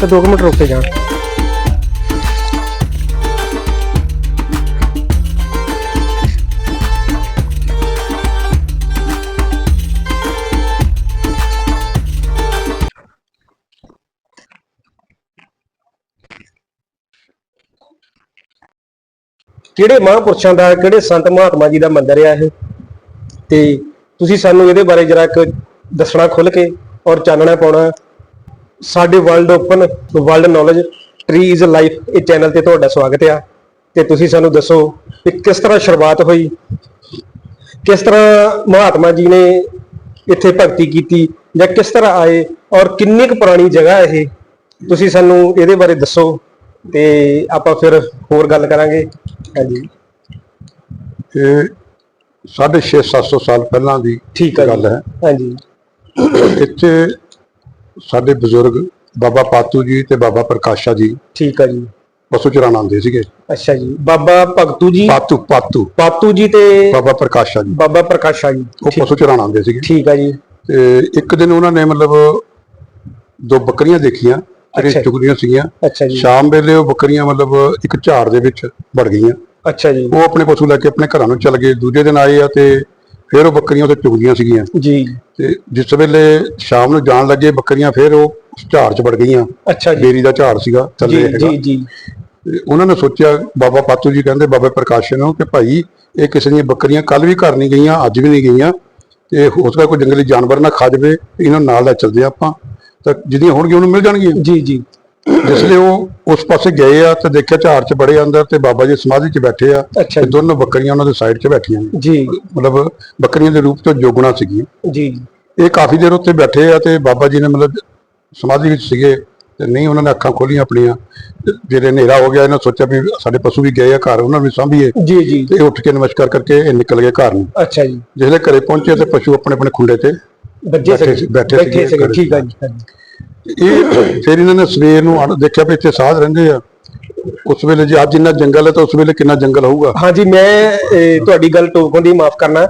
ਤੇ 2 ਮਿੰਟ ਰੁਕ ਕੇ ਜਾਣ। ਕਿਹੜੇ ਮਹਾਂਪੁਰਸ਼ਾਂ ਦਾ, ਕਿਹੜੇ ਸੰਤ ਮਹਾਤਮਾ ਜੀ ਦਾ ਮੰਦਿਰ ਆ ਇਹ? ਤੇ ਤੁਸੀਂ ਸਾਨੂੰ ਇਹਦੇ ਬਾਰੇ ਜਰਾ ਇੱਕ ਦੱਸਣਾ ਖੁੱਲ ਕੇ ਔਰ ਚਾਨਣਾ ਪਾਉਣਾ। ਸਾਡੇ world open world knowledge tree is life ਇਹ ਚੈਨਲ ਤੇ ਤੁਹਾਡਾ ਸਵਾਗਤ ਆ। ਤੇ ਤੁਸੀਂ ਸਾਨੂੰ ਦੱਸੋ ਕਿ ਕਿਸ ਤਰ੍ਹਾਂ ਸ਼ੁਰੂਆਤ ਹੋਈ ਕਿਸ ਤਰ੍ਹਾਂ ਮਹਾਤਮਾ ਜੀ ਨੇ ਇੱਥੇ ਭਗਤੀ ਕੀਤੀ ਜਾਂ ਕਿਸ ਤਰ੍ਹਾਂ ਆਏ ਔਰ ਕਿੰਨੀ ਕੁ ਪੁਰਾਣੀ ਜਗ੍ਹਾ ਇਹ? ਤੁਸੀਂ ਸਾਨੂੰ ਇਹਦੇ ਬਾਰੇ ਦੱਸੋ ਤੇ ਆਪਾਂ ਫਿਰ ਹੋਰ ਗੱਲ ਕਰਾਂਗੇ। ਹਾਂਜੀ। ਇਹ ਸਾਢੇ ਛੇ 700 ਸਾਲ ਪਹਿਲਾਂ ਦੀ ਠੀਕ। ਗੱਲ ਹੈ। ਹਾਂਜੀ। ਇੱਥੇ ਸਾਡੇ ਬਜ਼ੁਰਗ ਬਾਬਾ ਪਾਤੂ ਜੀ ਤੇ ਬਾਬਾ ਪ੍ਰਕਾਸ਼ਾ ਜੀ ਠੀਕ ਆ ਜੀ। ਪਸ਼ੂ ਚਰਾਉਣ ਆਉਂਦੇ ਸੀਗੇ। ਅੱਛਾ ਜੀ। ਬਾਬਾ ਭਗਤੂ ਜੀ? ਪਾਤੂ ਪਾਤੂ। ਪਾਤੂ ਜੀ ਤੇ ਬਾਬਾ ਪ੍ਰਕਾਸ਼ਾ ਜੀ। ਬਾਬਾ ਪ੍ਰਕਾਸ਼ਾ ਜੀ। ਉਹ ਠੀਕ- ਪਸ਼ੂ ਚਰਾਉਣ ਆਉਂਦੇ ਸੀਗੇ। ਠੀਕ ਆ ਜੀ। ਤੇ ਇੱਕ ਦਿਨ ਉਹਨਾਂ ਨੇ ਮਤਲਬ ਦੋ ਬੱਕਰੀਆਂ ਦੇਖੀਆਂ ਅੱਛਾ ਜਿਹੜੇ ਸੀਗੀਆਂ। ਅੱਛਾ ਜੀ। ਸ਼ਾਮ ਵੇਲੇ ਉਹ ਬੱਕਰੀਆਂ ਮਤਲਬ ਇੱਕ ਝਾੜ ਦੇ ਵਿੱਚ ਵੜ ਗਈਆਂ। ਅੱਛਾ ਜੀ। ਉਹ ਆਪਣੇ ਪਸ਼ੂ ਲੈ ਕੇ ਆਪਣੇ ਘਰਾਂ ਨੂੰ ਚਲ ਗਏ। ਦੂਜੇ ਦਿਨ ਆਏ ਆ ਤੇ ਫਿਰ ਉਹ ਬੱਕਰੀਆਂ ਉੱਥੇ ਚੁਗਦੀਆਂ ਸੀਗੀਆਂ। ਜੀ। ਤੇ ਜਿਸ ਵੇਲੇ ਸ਼ਾਮ ਨੂੰ ਜਾਣ ਲੱਗੇ ਬੱਕਰੀਆਂ ਫਿਰ ਉਹ ਝਾੜ 'ਚ ਵੜ ਗਈਆਂ। ਅੱਛਾ ਜੀ। ਬੇਰੀ ਦਾ ਝਾੜ ਸੀਗਾ ਥੱਲੇ ਜੀ ਹੈਗਾ। ਜੀ ਜੀ। ਉਹਨਾਂ ਨੇ ਸੋਚਿਆ ਬਾਬਾ ਪਾਤੂ ਜੀ ਕਹਿੰਦੇ ਬਾਬਾ ਪ੍ਰਕਾਸ਼ ਨੂੰ ਕਿ ਭਾਈ ਇਹ ਕਿਸੇ ਦੀਆਂ ਬੱਕਰੀਆਂ ਕੱਲ ਵੀ ਘਰ ਨਹੀਂ ਗਈਆਂ ਅੱਜ ਵੀ ਨਹੀਂ ਗਈਆਂ। ਤੇ ਹੋ ਸਕਦਾ ਕੋਈ ਜੰਗਲੀ ਜਾਨਵਰ ਨਾ ਖਾ ਜਾਵੇ ਇਹਨਾਂ ਨਾਲ ਲੈ ਚੱਲਦੇ ਆਪਾਂ। ਤਾਂ ਜਿਹਦੀਆਂ ਹੋਣਗੀਆਂ ਉਹਨੂੰ ਮਿਲ ਜਾਣਗੀਆਂ। ਜੀ ਜੀ। ਜਿਸ ਲਈ ਉਹ ਉਸ ਪਾਸੇ ਗਏ ਆ ਤੇ ਦੇਖਿਆ ਝਾੜ 'ਚ ਬੜੇ ਅੰਦਰ ਤੇ ਬਾਬਾ ਜੀ ਸਮਾਧੀ 'ਚ ਬੈਠੇ ਆ ਅੱਛਾ ਤੇ ਜੀ ਦੋਨੋਂ ਬੱਕਰੀਆਂ ਉਹਨਾਂ ਦੇ ਸਾਈਡ 'ਚ ਬੈਠੀਆਂ ਨੇ। ਜੀ। ਮਤਲਬ ਬੱਕਰੀਆਂ ਦੇ ਰੂਪ 'ਚ ਜੋਗਣਾ ਸੀਗੀਆਂ। ਜੀ। ਇਹ ਕਾਫੀ ਦੇਰ ਉੱਥੇ ਬੈਠੇ ਆ ਤੇ ਬਾਬਾ ਜੀ ਨੇ ਮਤਲਬ ਸਮਾਧੀ ਵਿੱਚ ਸੀਗੇ ਤੇ ਨਹੀਂ ਉਹਨਾਂ ਨੇ ਅੱਖਾਂ ਖੋਲੀਆਂ ਆਪਣੀਆਂ। ਤੇ ਜਿਹੜੇ ਹਨੇਰਾ ਹੋ ਗਿਆ ਇਹਨਾਂ ਸੋਚਿਆ ਵੀ ਸਾਡੇ ਪਸ਼ੂ ਵੀ ਗਏ ਆ ਘਰ ਉਹਨਾਂ ਨੂੰ ਵੀ ਸਾਂਭੀਏ। ਜੀ ਜੀ। ਤੇ ਇਹ ਉੱਠ ਕੇ ਨਮਸਕਾਰ ਕਰਕੇ ਇਹ ਨਿਕਲ ਗਏ ਘਰ ਨੂੰ। ਅੱਛਾ ਜੀ। ਜਿਹੜੇ ਘਰੇ ਪਹੁੰਚੇ ਤੇ ਪਸ਼ੂ ਆਪਣੇ ਆਪਣੇ ਖੁੰਡੇ ਤੇ ਬੱਜੇ ਬੈਠੇ ਸੀਗੇ। ਸੀ- ਬੈਠੇ ਬੈਠੇ ਸੀਗੇ। ਸੀਗੇ। ਠੀਕ ਆ ਜੀ ਹਾਂਜੀ। ਇਹ ਫਿਰ ਇਹਨਾਂ ਨੇ ਸਵੇਰ ਨੂੰ ਆਣ- ਦੇਖਿਆ ਵੀ ਇੱਥੇ ਸਾਧ ਰਹਿੰਦੇ ਆ। ਉਸ ਵੇਲੇ ਜੇ ਅੱਜ ਇੰਨਾ ਜੰਗਲ ਹੈ ਤਾਂ ਉਸ ਵੇਲੇ ਕਿੰਨਾ ਜੰਗਲ ਹੋਊਗਾ? ਹਾਂਜੀ ਮੈਂ ਇਹ, ਤੁਹਾਡੀ ਗੱਲ ਟੋਕਣ ਦੀ ਮਾਫ ਕਰਨਾ।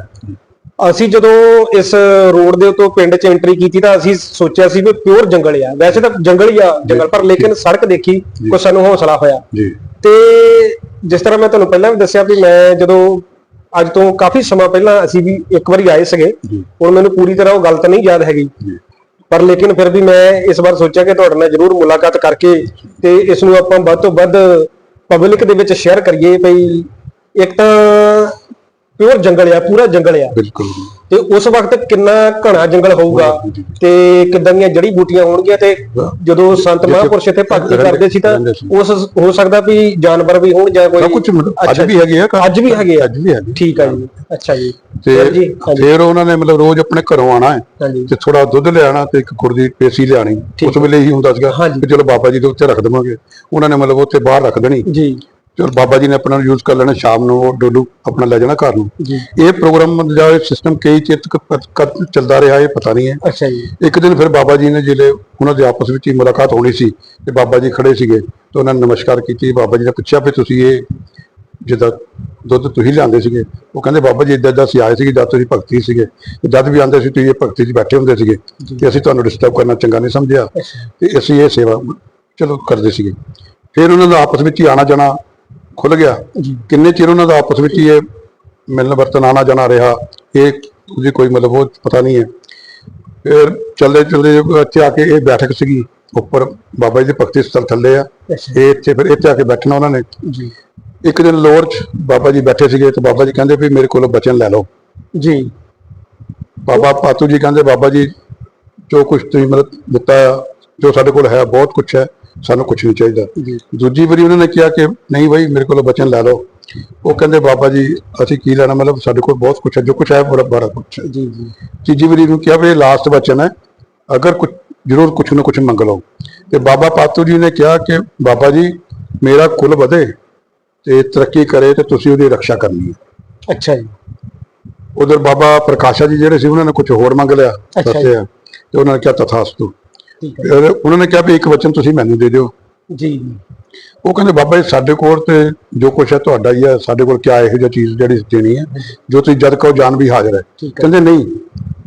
ਅਸੀਂ ਜਦੋਂ ਇਸ ਰੋਡ ਦੇ ਉੱਤੋਂ ਪਿੰਡ 'ਚ ਐਂਟਰੀ ਕੀਤੀ ਤਾਂ ਅਸੀਂ ਸੋਚਿਆ ਸੀ ਵੀ ਪਿਓਰ ਜੰਗਲ ਆ। ਵੈਸੇ ਤਾਂ ਜੰਗਲ ਹੀ ਆ ਜੰਗਲ ਪਰ ਲੇਕਿਨ ਸੜਕ ਦੇਖੀ ਕੋ ਸਾਨੂੰ ਹੌਸਲਾ ਹੋਇਆ। ਜੀ। ਤੇ ਜਿਸ ਤਰ੍ਹਾਂ ਮੈਂ ਤੁਹਾਨੂੰ ਪਹਿਲਾਂ ਵੀ ਦੱਸਿਆ ਵੀ ਮੈਂ ਜਦੋਂ ਅੱਜ ਤੋਂ ਕਾਫੀ ਸਮਾਂ ਪਹਿਲਾਂ ਅਸੀਂ ਵੀ ਇੱਕ ਵਾਰੀ ਆਏ ਸੀਗੇ। ਹੁਣ ਮੈਨੂੰ ਪੂਰੀ ਤਰ੍ਹਾਂ ਉਹ ਗੱਲ ਤਾਂ ਨਹੀਂ ਯਾਦ ਹੈਗੀ। ਪਰ ਲੇਕਿਨ ਫਿਰ ਵੀ ਮੈਂ ਇਸ ਵਾਰ ਸੋਚਿਆ ਕਿ ਤੁਹਾਡੇ ਨਾਲ ਜ਼ਰੂਰ ਮੁਲਾਕਾਤ ਕਰਕੇ ਤੇ ਇਸ ਨੂੰ ਆਪਾਂ ਵੱਧ ਤੋਂ ਵੱਧ ਪਬਲਿਕ ਦੇ ਵਿੱਚ ਸ਼ੇਅਰ ਕਰੀਏ ਭਈ ਇੱਕ ਤਾਂ ਪਿਓਰ ਜੰਗਲ ਆ, ਪੂਰਾ ਜੰਗਲ ਆ। ਬਿਲਕੁਲ ਤੇ ਉਸ ਵਕਤ ਕਿੰਨਾ ਘਣਾ ਜੰਗਲ ਹੋਊਗਾ। ਤੇ ਕਿੱਦਾਂ ਦੀਆਂ ਜੜੀ ਬੂਟੀਆਂ ਹੋਣਗੀਆਂ ਤੇ ਜਦੋਂ ਸੰਤ ਮਹਾਂਪੁਰਸ਼ ਇੱਥੇ ਭਗਤੀ ਕਰਦੇ ਸੀ ਤਾਂ। ਉਸ ਹੋ ਸਕਦਾ ਵੀ ਜਾਨਵਰ ਵੀ ਹੋਣ ਜਾਂ ਕੋਈ ਕੁਝ ਅੱਜ ਵੀ ਹੈਗੇ ਆ। ਅੱਜ ਵੀ ਹੈਗੇ ਆ। ਅੱਜ ਵੀ ਹੈਗੇ। ਠੀਕ ਆ ਜੀ। ਅੱਛਾ ਜੀ। ਤੇ ਫਿਰ ਉਹਨਾਂ ਨੇ ਮਤਲਬ ਰੋਜ਼ ਆਪਣੇ ਘਰੋਂ ਆਣਾ ਹੈ ਤੇ ਥੋੜਾ ਦੁੱਧ ਲਿਆਣਾ ਤੇ ਇੱਕ ਖੁਰ ਦੀ ਪੇਸੀ ਲਿਆਣੀ ਉਸ ਵੇਲੇ ਇਹੀ ਹੁੰਦਾ ਸੀਗਾ। ਕਿ ਚਲੋ ਬਾਬਾ ਜੀ ਦੇ ਉੱਤੇ ਰੱਖ ਦੇਵਾਂਗੇ। ਉਹਨਾਂ ਨੇ ਮਤਲਬ ਉੱਥੇ ਬਾਹਰ ਰੱਖ ਦੇਣੀ। ਜੀ। ਚਲੋ ਬਾਬਾ ਜੀ ਨੇ ਆਪਣਾ ਯੂਜ਼ ਕਰ ਲੈਣਾ ਸ਼ਾਮ ਨੂੰ ਉਹ ਡੋਲੂ ਆਪਣਾ ਲੈ ਜਾਣਾ ਘਰ ਨੂੰ। ਇਹ ਪ੍ਰੋਗਰਾਮ ਜਾਂ ਇਹ ਸਿਸਟਮ ਕਈ ਚਿਰ ਤੱਕ ਚੱਲਦਾ ਰਿਹਾ ਇਹ ਪਤਾ ਨਹੀਂ ਹੈ। ਅੱਛਾ ਜੀ। ਇੱਕ ਦਿਨ ਫਿਰ ਬਾਬਾ ਜੀ ਨੇ ਜਿਹੜੇ ਉਹਨਾਂ ਦੇ ਆਪਸ ਵਿੱਚ ਹੀ ਮੁਲਾਕਾਤ ਹੋਣੀ ਸੀ ਤੇ ਬਾਬਾ ਜੀ ਖੜੇ ਸੀਗੇ ਤੇ ਉਹਨਾਂ ਨੇ ਨਮਸਕਾਰ ਕੀਤੀ ਬਾਬਾ ਜੀ ਨੇ ਪੁੱਛਿਆ ਵੀ ਤੁਸੀਂ ਇਹ ਜਿੱਦਾਂ ਦੁੱਧ ਤੁਸੀਂ ਲਿਆਂਦੇ ਸੀਗੇ। ਉਹ ਕਹਿੰਦੇ ਬਾਬਾ ਜੀ ਇਦਾਂ ਇਦਾਂ ਅਸੀਂ ਆਏ ਸੀਗੇ ਜਦ ਤੁਸੀਂ ਭਗਤੀ ਸੀਗੇ। ਜਦ ਵੀ ਆਉਂਦੇ ਸੀ ਤੁਸੀਂ ਇਹ ਭਗਤੀ 'ਚ ਬੈਠੇ ਹੁੰਦੇ ਸੀਗੇ ਤੇ ਅਸੀਂ ਤੁਹਾਨੂੰ ਡਿਸਟਰਬ ਕਰਨਾ ਚੰਗਾ ਨਹੀਂ ਸਮਝਿਆ ਤੇ ਅਸੀਂ ਇਹ ਸੇਵਾ ਚਲੋ ਕਰਦੇ ਸੀਗੇ। ਫਿਰ ਉਹਨਾਂ ਦਾ ਆਪਸ ਵਿੱਚ ਹੀ ਆਣਾ ਜਾਣਾ ਖੁੱਲ ਗਿਆ। ਕਿੰਨੇ ਚਿਰ ਉਹਨਾਂ ਦਾ ਆਪਸ ਵਿੱਚ ਹੀ ਇਹ ਮਿਲਣ ਵਰਤਨ ਆਣਾ ਜਾਣਾ ਰਿਹਾ? ਇਹ ਉਹਦੀ ਕੋਈ ਮਤਲਬ ਉਹ ਪਤਾ ਨਹੀਂ ਹੈ। ਫਿਰ ਚੱਲਦੇ ਚੱਲਦੇ ਇੱਥੇ ਆ ਕੇ ਇਹ ਬੈਠਕ ਸੀਗੀ ਉੱਪਰ ਬਾਬਾ ਜੀ ਦੇ ਭਗਤੀ ਸਥਲ ਥੱਲੇ ਆ। ਇਹ ਇੱਥੇ ਫਿਰ ਇੱਥੇ ਆ ਕੇ ਬੈਠਣਾ ਉਹਨਾਂ ਨੇ। ਜੀ। ਇੱਕ ਦਿਨ ਲੋਰ 'ਚ ਬਾਬਾ ਜੀ ਬੈਠੇ ਸੀਗੇ ਤੇ ਬਾਬਾ ਜੀ ਕਹਿੰਦੇ ਵੀ ਮੇਰੇ ਕੋਲੋਂ ਬਚਨ ਲੈ ਲਓ। ਜੀ। ਬਾਬਾ ਪਾਤੂ ਜੀ ਕਹਿੰਦੇ ਬਾਬਾ ਜੀ ਜੋ ਕੁਝ ਤੁਸੀਂ ਮਤਲਬ ਦਿੱਤਾ ਜੋ ਸਾਡੇ ਕੋਲ ਹੈ ਬਹੁਤ ਕੁਝ ਹੈ ਸਾਨੂੰ ਕੁਝ ਨਹੀਂ ਚਾਹੀਦਾ। ਦੂਜੀ ਵਾਰੀ ਉਹਨਾਂ ਨੇ ਕਿਹਾ ਕਿ ਨਹੀਂ ਭਾਈ ਮੇਰੇ ਕੋਲੋਂ ਬਚਨ ਲੈ ਲਓ। ਉਹ ਕਹਿੰਦੇ ਬਾਬਾ ਜੀ ਅਸੀਂ ਕੀ ਲੈਣਾ? ਮਤਲਬ ਸਾਡੇ ਕੋਲ ਬਹੁਤ ਕੁਝ ਹੈ ਜੋ ਕੁਝ ਹੈ ਬੜਾ ਬੜਾ ਕੁਝ ਹੈ। ਜੀ ਜੀ। ਤੀਜੀ ਵਾਰੀ ਨੂੰ ਕਿਹਾ ਵੀ ਲਾਸਟ ਬਚਨ ਹੈ। ਅਗਰ ਕੁਝ ਜ਼ਰੂਰ ਕੁਝ ਨਾ ਕੁਝ ਮੰਗ ਲਓ। ਤੇ ਬਾਬਾ ਪਾਤੂ ਜੀ ਨੇ ਕਿਹਾ ਕਿ ਬਾਬਾ ਜੀ ਮੇਰਾ ਕੁਲ ਵਧੇ ਤੇ ਤਰੱਕੀ ਕਰੇ ਤੇ ਤੁਸੀਂ ਉਹਦੀ ਰੱਖਿਆ ਕਰਨੀ ਹੈ। ਅੱਛਾ ਜੀ। ਉਧਰ ਬਾਬਾ ਪ੍ਰਕਾਸ਼ਾ ਜੀ ਜਿਹੜੇ ਸੀ ਉਹਨਾਂ ਨੇ ਕੁਝ ਹੋਰ ਮੰਗ ਲਿਆ। ਦੱਸਿਆ। ਤੇ ਉਹਨਾਂ ਨੇ ਕਿਹਾ ਤਥਾਸਤੂ। ਠੀਕ ਹੈ। ਫਿਰ ਉਹਨਾਂ ਨੇ ਕਿਹਾ ਵੀ ਇੱਕ ਵਚਨ ਤੁਸੀਂ ਮੈਨੂੰ ਦੇ ਦਿਓ। ਜੀ। ਉਹ ਕਹਿੰਦੇ ਬਾਬਾ ਜੀ ਸਾਡੇ ਕੋਲ ਤੇ ਜੋ ਕੁਛ ਹੈ ਤੁਹਾਡਾ ਹੀ ਹੈ ਸਾਡੇ ਕੋਲ ਕਿਆ ਇਹੋ ਜਿਹੀ ਚੀਜ਼ ਜਿਹੜੀ ਦੇਣੀ ਹੈ ਜੋ ਤੁਸੀਂ ਜਦ ਕਹੋ ਜਾਨ ਵੀ ਹਾਜ਼ਰ ਹੈ। ਕਹਿੰਦੇ ਨਹੀਂ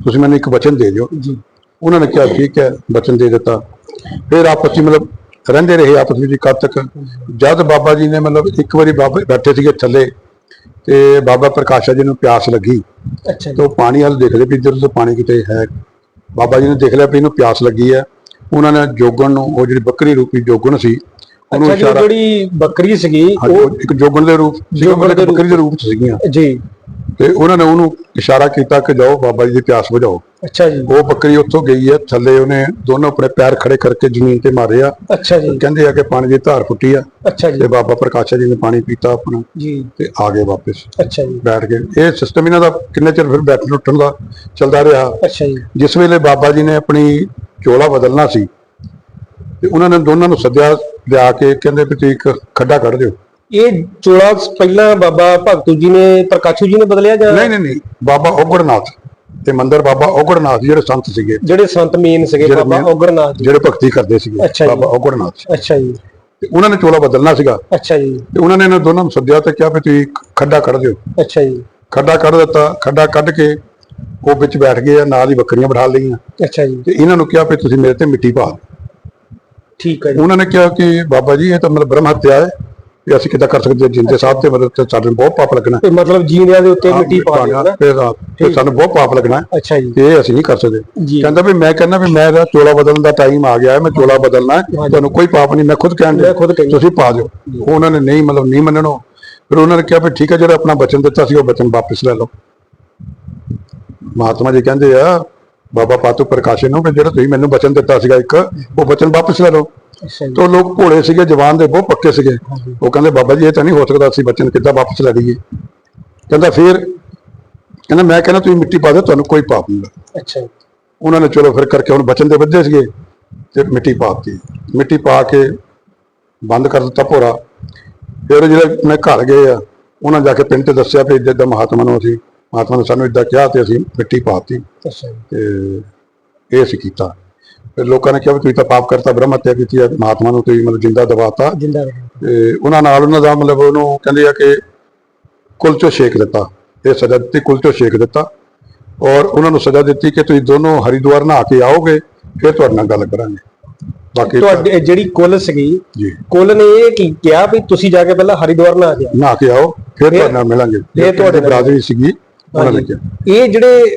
ਤੁਸੀਂ ਮੈਨੂੰ ਇੱਕ ਵਚਨ ਦੇ ਦਿਓ। ਜੀ। ਉਹਨਾਂ ਨੇ ਕਿਹਾ ਠੀਕ ਹੈ ਵਚਨ ਦੇ ਦਿੱਤਾ। ਫਿਰ ਆਪਸ ਵਿੱਚ ਮਤਲਬ ਰਹਿੰਦੇ ਰਹੇ ਆਪਸ ਵਿੱਚ ਕਦ ਤੱਕ। ਜਦ ਬਾਬਾ ਜੀ ਨੇ ਮਤਲਬ ਇੱਕ ਵਾਰੀ ਬਾਬਾ ਬੈਠੇ ਸੀਗੇ ਥੱਲੇ ਤੇ ਬਾਬਾ ਪ੍ਰਕਾਸ਼ਾ ਜੀ ਨੂੰ ਪਿਆਸ ਲੱਗੀ। ਅੱਛਾ ਤੇ ਉਹ ਪਾਣੀ ਵੱਲ ਦੇਖਦੇ ਵੀ ਇੱਧਰ ਤੋਂ ਪਾਣੀ ਕਿਤੇ ਹੈ। ਬਾਬਾ ਜੀ ਨੇ ਦੇਖ ਲਿਆ ਵੀ ਇਹਨੂੰ ਪਿਆਸ ਲੱਗੀ ਹੈ। ਉਹਨਾਂ ਨੇ ਜੋਗਣ ਨੂੰ ਉਹ ਜਿਹੜੀ ਬੱਕਰੀ ਰੂਪੀ ਜੋਗਣ ਸੀ ਉਹਨੂੰ ਅੱਛਾ ਇਸ਼ਾਰਾ ਜਿਹੜੀ ਬੱਕਰੀ ਸੀਗੀ ਉਹ ਇੱਕ ਜੋਗਣ ਦੇ ਰੂਪ ਸੀ ਜੋਗਣ ਉਹ ਦੇ ਬੱਕਰੀ ਦੇ ਰੂਪ ਚ ਸੀਗੀਆਂ। ਜੀ। ਤੇ ਉਹਨਾਂ ਨੇ ਉਹਨੂੰ ਇਸ਼ਾਰਾ ਕੀਤਾ ਕਿ ਜਾਓ ਬਾਬਾ ਜੀ ਦੀ ਪਿਆਸ ਬੁਝਾਓ। ਅੱਛਾ ਜੀ। ਉਹ ਬੱਕਰੀ ਉੱਥੋਂ ਗਈ ਹੈ ਥੱਲੇ ਉਹਨੇ ਦੋਨੋਂ ਆਪਣੇ ਪੈਰ ਖੜੇ ਕਰਕੇ ਜ਼ਮੀਨ ਤੇ ਮਾਰੇ ਆ ਅੱਛਾ ਜੀ। ਕਹਿੰਦੇ ਆ ਕਿ ਪਾਣੀ ਦੀ ਧਾਰ ਫੁੱਟੀ ਆ ਅੱਛਾ ਜੀ। ਤੇ ਬਾਬਾ ਪ੍ਰਕਾਸ਼ਾ ਜੀ ਨੇ ਪਾਣੀ ਪੀਤਾ ਆਪਣਾ ਜੀ। ਤੇ ਆ ਗਏ ਵਾਪਸ। ਅੱਛਾ ਜੀ। ਬੈਠ ਗਏ। ਇਹ ਸਿਸਟਮ ਇਹਨਾਂ ਦਾ ਕਿੰਨੇ ਚਿਰ ਫਿਰ ਬੈਠਣ ਉੱਠਣ ਦਾ ਚੱਲਦਾ ਰਿਹਾ। ਅੱਛਾ ਜੀ। ਜਿਸ ਵੇਲੇ ਬਾਬਾ ਜੀ ਨੇ ਆਪਣੀ ਚੋਲਾ ਬਦਲਣਾ ਸੀ ਤੇ ਉਹਨਾਂ ਨੇ ਦੋਨਾਂ ਨੂੰ ਸੱਦਿਆ ਲਿਆ ਕੇ ਕਹਿੰਦੇ ਵੀ ਤੁਸੀਂ ਇੱਕ ਖੱਡਾ ਕੱਢ ਦਿਓ। ਇਹ ਚੋਲਾ ਪਹਿਲਾਂ ਬਾਬਾ ਭਗਤੂ ਜੀ ਨੇ ਪ੍ਰਕਾਸ਼ੂ ਜੀ ਨੇ ਬਦਲਿਆ ਜਾਂ? ਨਹੀਂ ਨਹੀਂ ਨਹੀਂ ਬਾਬਾ ਔਗੜਨਾਥ ਤੇ ਮੰਦਰ ਬਾਬਾ ਔਗੜਨਾਥ ਜਿਹੜੇ ਸੰਤ ਸੀਗੇ। ਜਿਹੜੇ ਸੰਤ ਮੇਨ ਸੀਗੇ ਬਾਬਾ ਜੀ। ਜਿਹੜੇ ਭਗਤੀ ਕਰਦੇ ਸੀਗੇ। ਬਾਬਾ ਔਗੜਨਾਥ ਅੱਛਾ ਜੀ। ਤੇ ਉਹਨਾਂ ਨੇ ਚੋਲਾ ਬਦਲਣਾ ਸੀਗਾ। ਅੱਛਾ ਜੀ। ਤੇ ਉਹਨਾਂ ਨੇ ਇਹਨਾਂ ਦੋਨਾਂ ਨੂੰ ਸੱਦਿਆ ਤੇ ਕਿਹਾ ਵੀ ਤੁਸੀਂ ਖੱਡਾ ਕੱਢ ਦਿਓ। ਅੱਛਾ ਜੀ। ਖੱਡਾ ਕੱਢ ਦਿੱਤਾ ਖੱਡਾ ਕੱਢ ਕੇ ਉਹ ਵਿੱਚ ਬੈਠ ਗਏ ਆ ਨਾਲ ਹੀ ਬੱਕਰੀਆਂ ਬਿਠਾ ਲਈਆਂ। ਅੱਛਾ ਜੀ। ਤੇ ਇਹਨਾਂ ਨੂੰ ਕਿਹਾ ਵੀ ਤੁਸੀਂ ਮੇਰੇ ਤੇ ਮਿੱਟੀ ਪਾ ਦਿਓ। ਠੀਕ ਹੈ ਜੀ। ਉਹਨਾਂ ਨੇ ਕਿਹਾ ਕਿ ਬਾਬਾ ਜੀ ਇਹ ਤਾਂ ਮਤਲਬ ਬ੍ਰਹਮ ਹੱਤਿਆ ਹੈ ਕਿ ਅਸੀਂ ਕਿੱਦਾਂ ਕਰ ਸਕਦੇ ਹਾਂ ਜਿੰਦੇ ਸਾਹਿਬ ਤੇ ਮਤਲਬ ਤੇ ਸਾਡੇ ਨੂੰ ਬਹੁਤ ਪਾਪ ਲੱਗਣਾ ਤੇ ਮਤਲਬ ਜੀਵਿਆਂ ਦੇ ਉੱਤੇ ਮਿੱਟੀ ਪਾ ਨਾ। ਫਿਰ ਫਿਰ ਸਾਨੂੰ ਬਹੁਤ ਪਾਪ ਲੱਗਣਾ ਅੱਛਾ ਜੀ। ਤੇ ਅਸੀਂ ਨਹੀਂ ਕਰ ਸਕਦੇ। ਕਹਿੰਦਾ ਵੀ ਮੈਂ ਕਹਿੰਦਾ ਵੀ ਮੇਰਾ ਚੋਲਾ ਬਦਲਣ ਦਾ ਟਾਈਮ ਆ ਗਿਆ ਹੈ ਮੈਂ ਚੋਲਾ ਬਦਲਣਾ ਤੁਹਾਨੂੰ ਕੋਈ ਪਾਪ ਨਹੀਂ ਮੈਂ ਖੁਦ ਕਹਿਣ ਮੈਂ ਕਹਿੰਦਾ ਤੁਸੀਂ ਪਾ ਦਿਓ। ਉਹ ਉਹਨਾਂ ਨੇ ਨਹੀਂ ਮਤਲਬ ਨਹੀਂ ਮੰਨਣੋ। ਫਿਰ ਉਹਨਾਂ ਨੇ ਕਿਹਾ ਵੀ ਠੀਕ ਹੈ ਜਿਹੜਾ ਆਪਣਾ ਬਚਨ ਦਿੱਤਾ ਸੀ ਉਹ ਬਚਨ ਵਾਪਸ ਲੈ ਲਓ। ਮਹਾਤਮਾ ਜੀ ਕਹਿੰਦੇ ਆ ਬਾਬਾ ਪਾਤੂ ਪ੍ਰਕਾਸ਼ੇ ਨੂੰ ਵੀ ਜਿਹੜਾ ਤੁਸੀਂ ਮੈਨੂੰ ਬਚਨ ਦਿੱਤਾ ਸੀਗਾ ਇੱਕ ਉਹ ਬਚਨ ਵਾਪਸ ਲੈ ਲਓ। ਤੋ ਲੋਕ ਭੋਲੇ ਸੀਗੇ ਜਵਾਨ ਦੇ ਬਹੁਤ ਪੱਕੇ ਸੀਗੇ। ਉਹ ਕਹਿੰਦੇ ਬਾਬਾ ਜੀ ਇਹ ਤਾਂ ਨਹੀਂ ਹੋ ਸਕਦਾ ਅਸੀਂ ਬਚਨ ਕਿੱਦਾਂ ਵਾਪਸ ਲੈ ਲਈਏ। ਕਹਿੰਦਾ ਫਿਰ ਕਹਿੰਦਾ ਮੈਂ ਕਹਿੰਦਾ ਤੁਸੀਂ ਮਿੱਟੀ ਪਾ ਦਿਓ ਤੁਹਾਨੂੰ ਕੋਈ ਪਾਪ ਨਹੀਂ ਅੱਛਾ ਉਹਨਾਂ ਨੇ ਚਲੋ ਫਿਰ ਕਰਕੇ ਹੁਣ ਬਚਨ ਦੇ ਵੱਧੇ ਸੀਗੇ ਤੇ ਮਿੱਟੀ ਪਾਤੀ ਮਿੱਟੀ ਪਾ ਕੇ ਬੰਦ ਕਰ ਦਿੱਤਾ ਭੋਰਾ। ਫਿਰ ਜਿਹੜੇ ਮੈਂ ਘਰ ਗਏ ਆ ਉਹਨਾਂ ਜਾ ਕੇ ਪਿੰਡ ਤੇ ਦੱਸਿਆ ਵੀ ਇੱਦਾਂ ਮਹਾਤਮਾ ਨੂੰ ਅਸੀਂ ਮਹਾਤਮਾ ਨੇ ਸਾਨੂੰ ਇੱਦਾਂ ਕਿਹਾ ਤੇ ਅਸੀਂ ਮਿੱਟੀ ਪਾਤੀ ਤੇ ਇਹ ਅਸੀਂ ਕੀਤਾ। ਫਿਰ ਲੋਕਾਂ ਨੇ ਕਿਹਾ ਵੀ ਤੁਸੀਂ ਤਾਂ ਪਾਪ ਕਰਤਾ ਬ੍ਰਹਮ ਹੱਤਿਆ ਕੀਤੀ ਹੈ ਮਹਾਤਮਾ ਨੂੰ ਤੁਸੀਂ ਮਤਲਬ ਜਿੰਦਾ ਦਬਾਤਾ। ਜਿੰਦਾ ਤੇ ਉਹਨਾਂ ਨਾਲ ਉਹਨਾਂ ਦਾ ਮਤਲਬ ਉਹਨੂੰ ਕਹਿੰਦੇ ਆ ਕਿ ਕੁਲ ਚੋਂ ਛੇਕ ਦਿੱਤਾ। ਇਹ ਸਜ਼ਾ ਦਿੱਤੀ ਕੁਲ ਚੋਂ ਛੇਕ ਦਿੱਤਾ। ਔਰ ਉਹਨਾਂ ਨੂੰ ਸਜ਼ਾ ਦਿੱਤੀ ਕਿ ਤੁਸੀਂ ਦੋਨੋਂ ਹਰਿਦੁਆਰ ਨਹਾ ਕੇ ਆਓਗੇ ਫਿਰ ਤੁਹਾਡੇ ਨਾਲ ਗੱਲ ਕਰਾਂਗੇ। ਬਾਕੀ ਤੁਹਾਡੀ ਜਿਹੜੀ ਕੁੱਲ ਸੀਗੀ ਜੀ। ਕੁੱਲ ਨੇ ਇਹ ਕੀ ਕਿਹਾ ਵੀ ਤੁਸੀਂ ਜਾ ਕੇ ਪਹਿਲਾਂ ਹਰਿਦੁਆਰ ਨਾ ਜਾ ਨਹਾ ਕੇ ਆਓ ਫਿਰ ਤੁਹਾਡੇ ਨਾਲ ਮਿਲਾਂਗੇ। ਫਿਰ ਤੁਹਾਡੇ ਬਰਾਦਰੀ ਸੀਗੀ। ਉਹਨਾਂ ਇਹ ਜਿਹੜੇ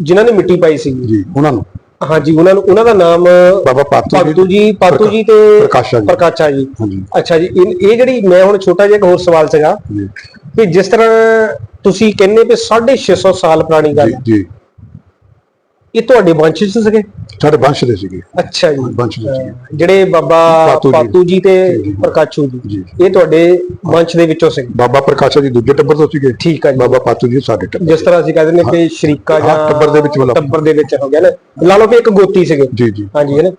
ਜਿਨ੍ਹਾਂ ਨੇ ਮਿੱਟੀ ਪਾਈ ਸੀਗੀ। ਜੀ ਉਹਨਾਂ ਨੂੰ। ਹਾਂਜੀ ਉਹਨਾਂ ਨੂੰ ਉਹਨਾਂ ਦਾ ਨਾਮ ਬਾਬਾ ਪਾਤੂ ਜੀ ਪਾਤੂ ਜੀ ਤੇ ਪ੍ਰਕਾਸ਼ਾ ਜੀ। ਅੱਛਾ ਜੀ ਇਹ ਜਿਹੜੀ ਮੈਂ ਹੁਣ ਛੋਟਾ ਜਿਹਾ ਇੱਕ ਹੋਰ ਸਵਾਲ ਸੀਗਾ ਕਿ ਜਿਸ ਤਰ੍ਹਾਂ ਤੁਸੀਂ ਕਹਿੰਦੇ ਵੀ 650 ਸਾਲ ਪੁਰਾਣੀ ਗੱਲ ਜੀ। ਇਹ ਤੁਹਾਡੇ ਵੰਸ਼ ਚ ਸੀਗੇ? ਸਾਡੇ ਵੰਸ਼ ਦੇ ਸੀਗੇ। ਅੱਛਾ ਜੀ। ਵੰਸ਼ ਦੇ ਸੀਗੇ। ਜਿਹੜੇ ਬਾਬਾ ਪਾਤੂ ਜੀ। ਤੇ। ਪ੍ਰਕਾਸ਼ੂ ਜੀ। ਇਹ ਤੁਹਾਡੇ ਵੰਸ਼ ਦੇ ਵਿੱਚੋਂ ਸੀ ਬਾਬਾ ਪ੍ਰਕਾਸ਼ਾ ਜੀ ਦੂਜੇ ਟੱਬਰ ਤੋਂ ਸੀਗੇ। ਠੀਕ ਹੈ ਜੀ। ਬਾਬਾ ਪਾਤੂ ਜੀ ਸਾਡੇ ਟੱਬਰ ਜਿਸ ਤਰ੍ਹਾਂ ਅਸੀਂ ਕਹਿੰਦੇ ਨੇ ਕਿ ਸ਼ਰੀਕਾ ਜਾਂ ਟੱਬਰ ਦੇ ਵਿੱਚ ਮਤਲਬ। ਟੱਬਰ ਦੇ ਵਿੱਚ ਹੋ ਗਿਆ ਨਾ। ਲਾ ਲਓ ਕਿ ਇੱਕ ਗੋਤੀ ਸੀਗੇ। ਜੀ ਜੀ। ਹਾਂਜੀ ਹੈ ਨਾ?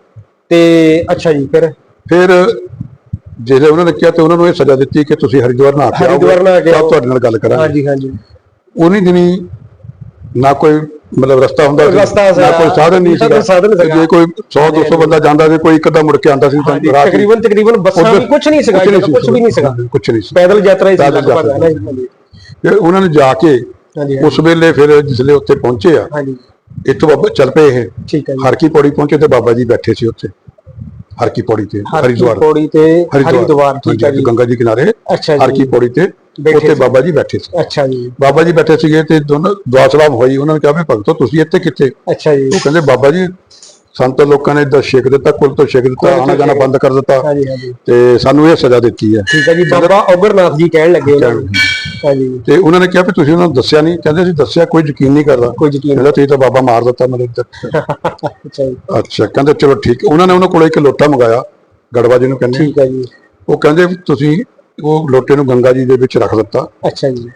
ਤੇ ਅੱਛਾ ਜੀ ਫਿਰ? ਫਿਰ ਜਿਹੜੇ ਉਹਨਾਂ ਨੇ ਕਿਹਾ ਤੇ ਉਹਨਾਂ ਨੂੰ ਇਹ ਸਜ਼ਾ ਦਿੱਤੀ ਕਿ ਤੁਸੀਂ ਹਰਿਦੁਆਰ ਕੇ ਹਰਿਦੁਆਰ ਨਹਾ ਕੇ ਤਾਂ ਆਓ। ਤੁਹਾਡੇ ਨਾਲ ਗੱਲ ਕਰਾਂਗੇ। ਹਾਂਜੀ ਹਾਂਜੀ। ਉਨੀ ਦਿਨੀ ਨਾ ਕੋਈ ਮਤਲਬ ਰਸਤਾ ਹੁੰਦਾ ਸੀ। ਰਸਤਾ ਨਾ। ਕੋਈ ਸਾਧਨ ਨਹੀਂ ਸੀਗਾ। ਕੋਈ ਸਾਧਨ ਸੀਗਾ। ਜੇ ਕੋਈ 100 200 ਬੰਦਾ ਜਾਂਦਾ ਸੀ ਕੋਈ ਇੱਕ ਅੱਧਾ ਮੁੜ ਕੇ ਆਉਂਦਾ ਸੀ ਤਾਂ ਤਕਰੀਬਨ ਤਕਰੀਬਨ ਬੱਸਾਂ ਵੀ ਕੁਝ ਨਹੀਂ ਸੀਗਾ ਕੁਝ ਵੀ ਨਹੀਂ ਸੀਗਾ। ਕੁਝ ਨਹੀਂ ਸੀ। ਪੈਦਲ ਯਾਤਰਾ ਹੀ ਸੀ ਫਿਰ ਉਹਨਾਂ ਨੇ ਜਾ ਕੇ ਉਸ ਵੇਲੇ ਫਿਰ ਜਿਸਲੇ ਉੱਥੇ ਪਹੁੰਚੇ ਆ ਹਾਂਜੀ। ਇੱਥੋਂ ਬਾਬਾ ਚੱਲ ਪਏ ਇਹ। ਠੀਕ ਹੈ ਜੀ। ਹਰ ਕੀ ਪੌੜੀ ਪਹੁੰਚੇ ਤੇ ਬਾਬਾ ਜੀ ਬੈਠੇ ਸੀ ਉੱਥੇ। ਹਰ ਕੀ ਪੌੜੀ ਤੇ ਹਰਿਦੁਆਰ। ਪੌੜੀ ਤੇ ਹਰਿਦੁਆਰ। ਠੀਕ ਹੈ ਗੰਗਾ ਜੀ ਕਿਨਾਰੇ ਅੱਛਾ ਹਰ ਕੀ ਜੀ ਪੌੜੀ ਤੇ ਬੈਠੇ ਉੱਥੇ ਸੀ। ਬਾਬਾ ਜੀ ਬੈਠੇ ਸੀ। ਅੱਛਾ ਜੀ। ਬਾਬਾ ਜੀ ਬੈਠੇ ਸੀਗੇ ਤੇ ਦੋਨੋਂ ਦੁਆ ਸਲਾਮ ਹੋਈ ਉਹਨਾਂ ਨੇ ਕਿਹਾ ਵੀ ਭਗਤੋ ਤੁਸੀਂ ਇੱਥੇ ਕਿੱਥੇ? ਅੱਛਾ ਜੀ। ਉਹ ਕਹਿੰਦੇ ਬਾਬਾ ਜੀ ਸੰਤ ਲੋਕਾਂ ਨੇ ਇਦਾਂ ਛੇਕ ਦਿੱਤਾ ਕੁੱਲ ਤੋਂ ਛੇਕ ਦਿੱਤਾ ਆਣਾ ਜਾਣਾ। ਬੰਦ ਕਰ ਦਿੱਤਾ ਹਾਂਜੀ ਹਾਂਜੀ। ਤੇ ਸਾਨੂੰ ਇਹ ਸਜ਼ਾ ਦਿੱਤੀ ਹੈ। ਠੀਕ ਹੈ ਜੀ ਬਾਬਾ ਉਗਰਨਾਥ ਜੀ ਕਹਿਣ ਲੱਗੇ ਉਹਨਾਂ ਨੂੰ। ਹਾਂਜੀ ਤੇ ਉਹਨਾਂ ਨੇ ਕਿਹਾ ਵੀ ਤੁਸੀਂ ਉਹਨਾਂ ਨੂੰ ਦੱਸਿਆ ਨਹੀਂ ਕਹਿੰਦੇ ਅਸੀਂ ਦੱਸਿਆ ਕੋਈ ਯਕੀਨ ਨਹੀਂ ਕਰਦਾ। ਕੋਈ ਯਕੀਨ ਕਹਿੰਦਾ ਤੁਸੀਂ ਤਾਂ ਬਾਬਾ ਮਾਰ ਦਿੱਤਾ ਮੇਰੇ ਤੇ ਅੱਛਾ ਜੀ। ਅੱਛਾ ਕਹਿੰਦੇ ਚਲੋ ਠੀਕ ਹੈ। ਉਹਨਾਂ ਨੇ ਉਹਨਾਂ ਕੋਲ ਇੱਕ ਲੋਟਾ ਮੰਗਾਇਆ ਗੜਵਾ ਜੀ ਨੂੰ ਕਹਿੰਦੇ। ਠੀਕ ਹੈ ਜੀ। ਉਹ ਕਹਿੰਦੇ ਤੁਸੀਂ ਉਹ ਲੋਟੇ ਨੂੰ ਗੰਗਾ ਜੀ ਦੇ ਵਿੱਚ ਰੱਖ ਦਿੱਤਾ। ਅੱਛਾ ਜੀ।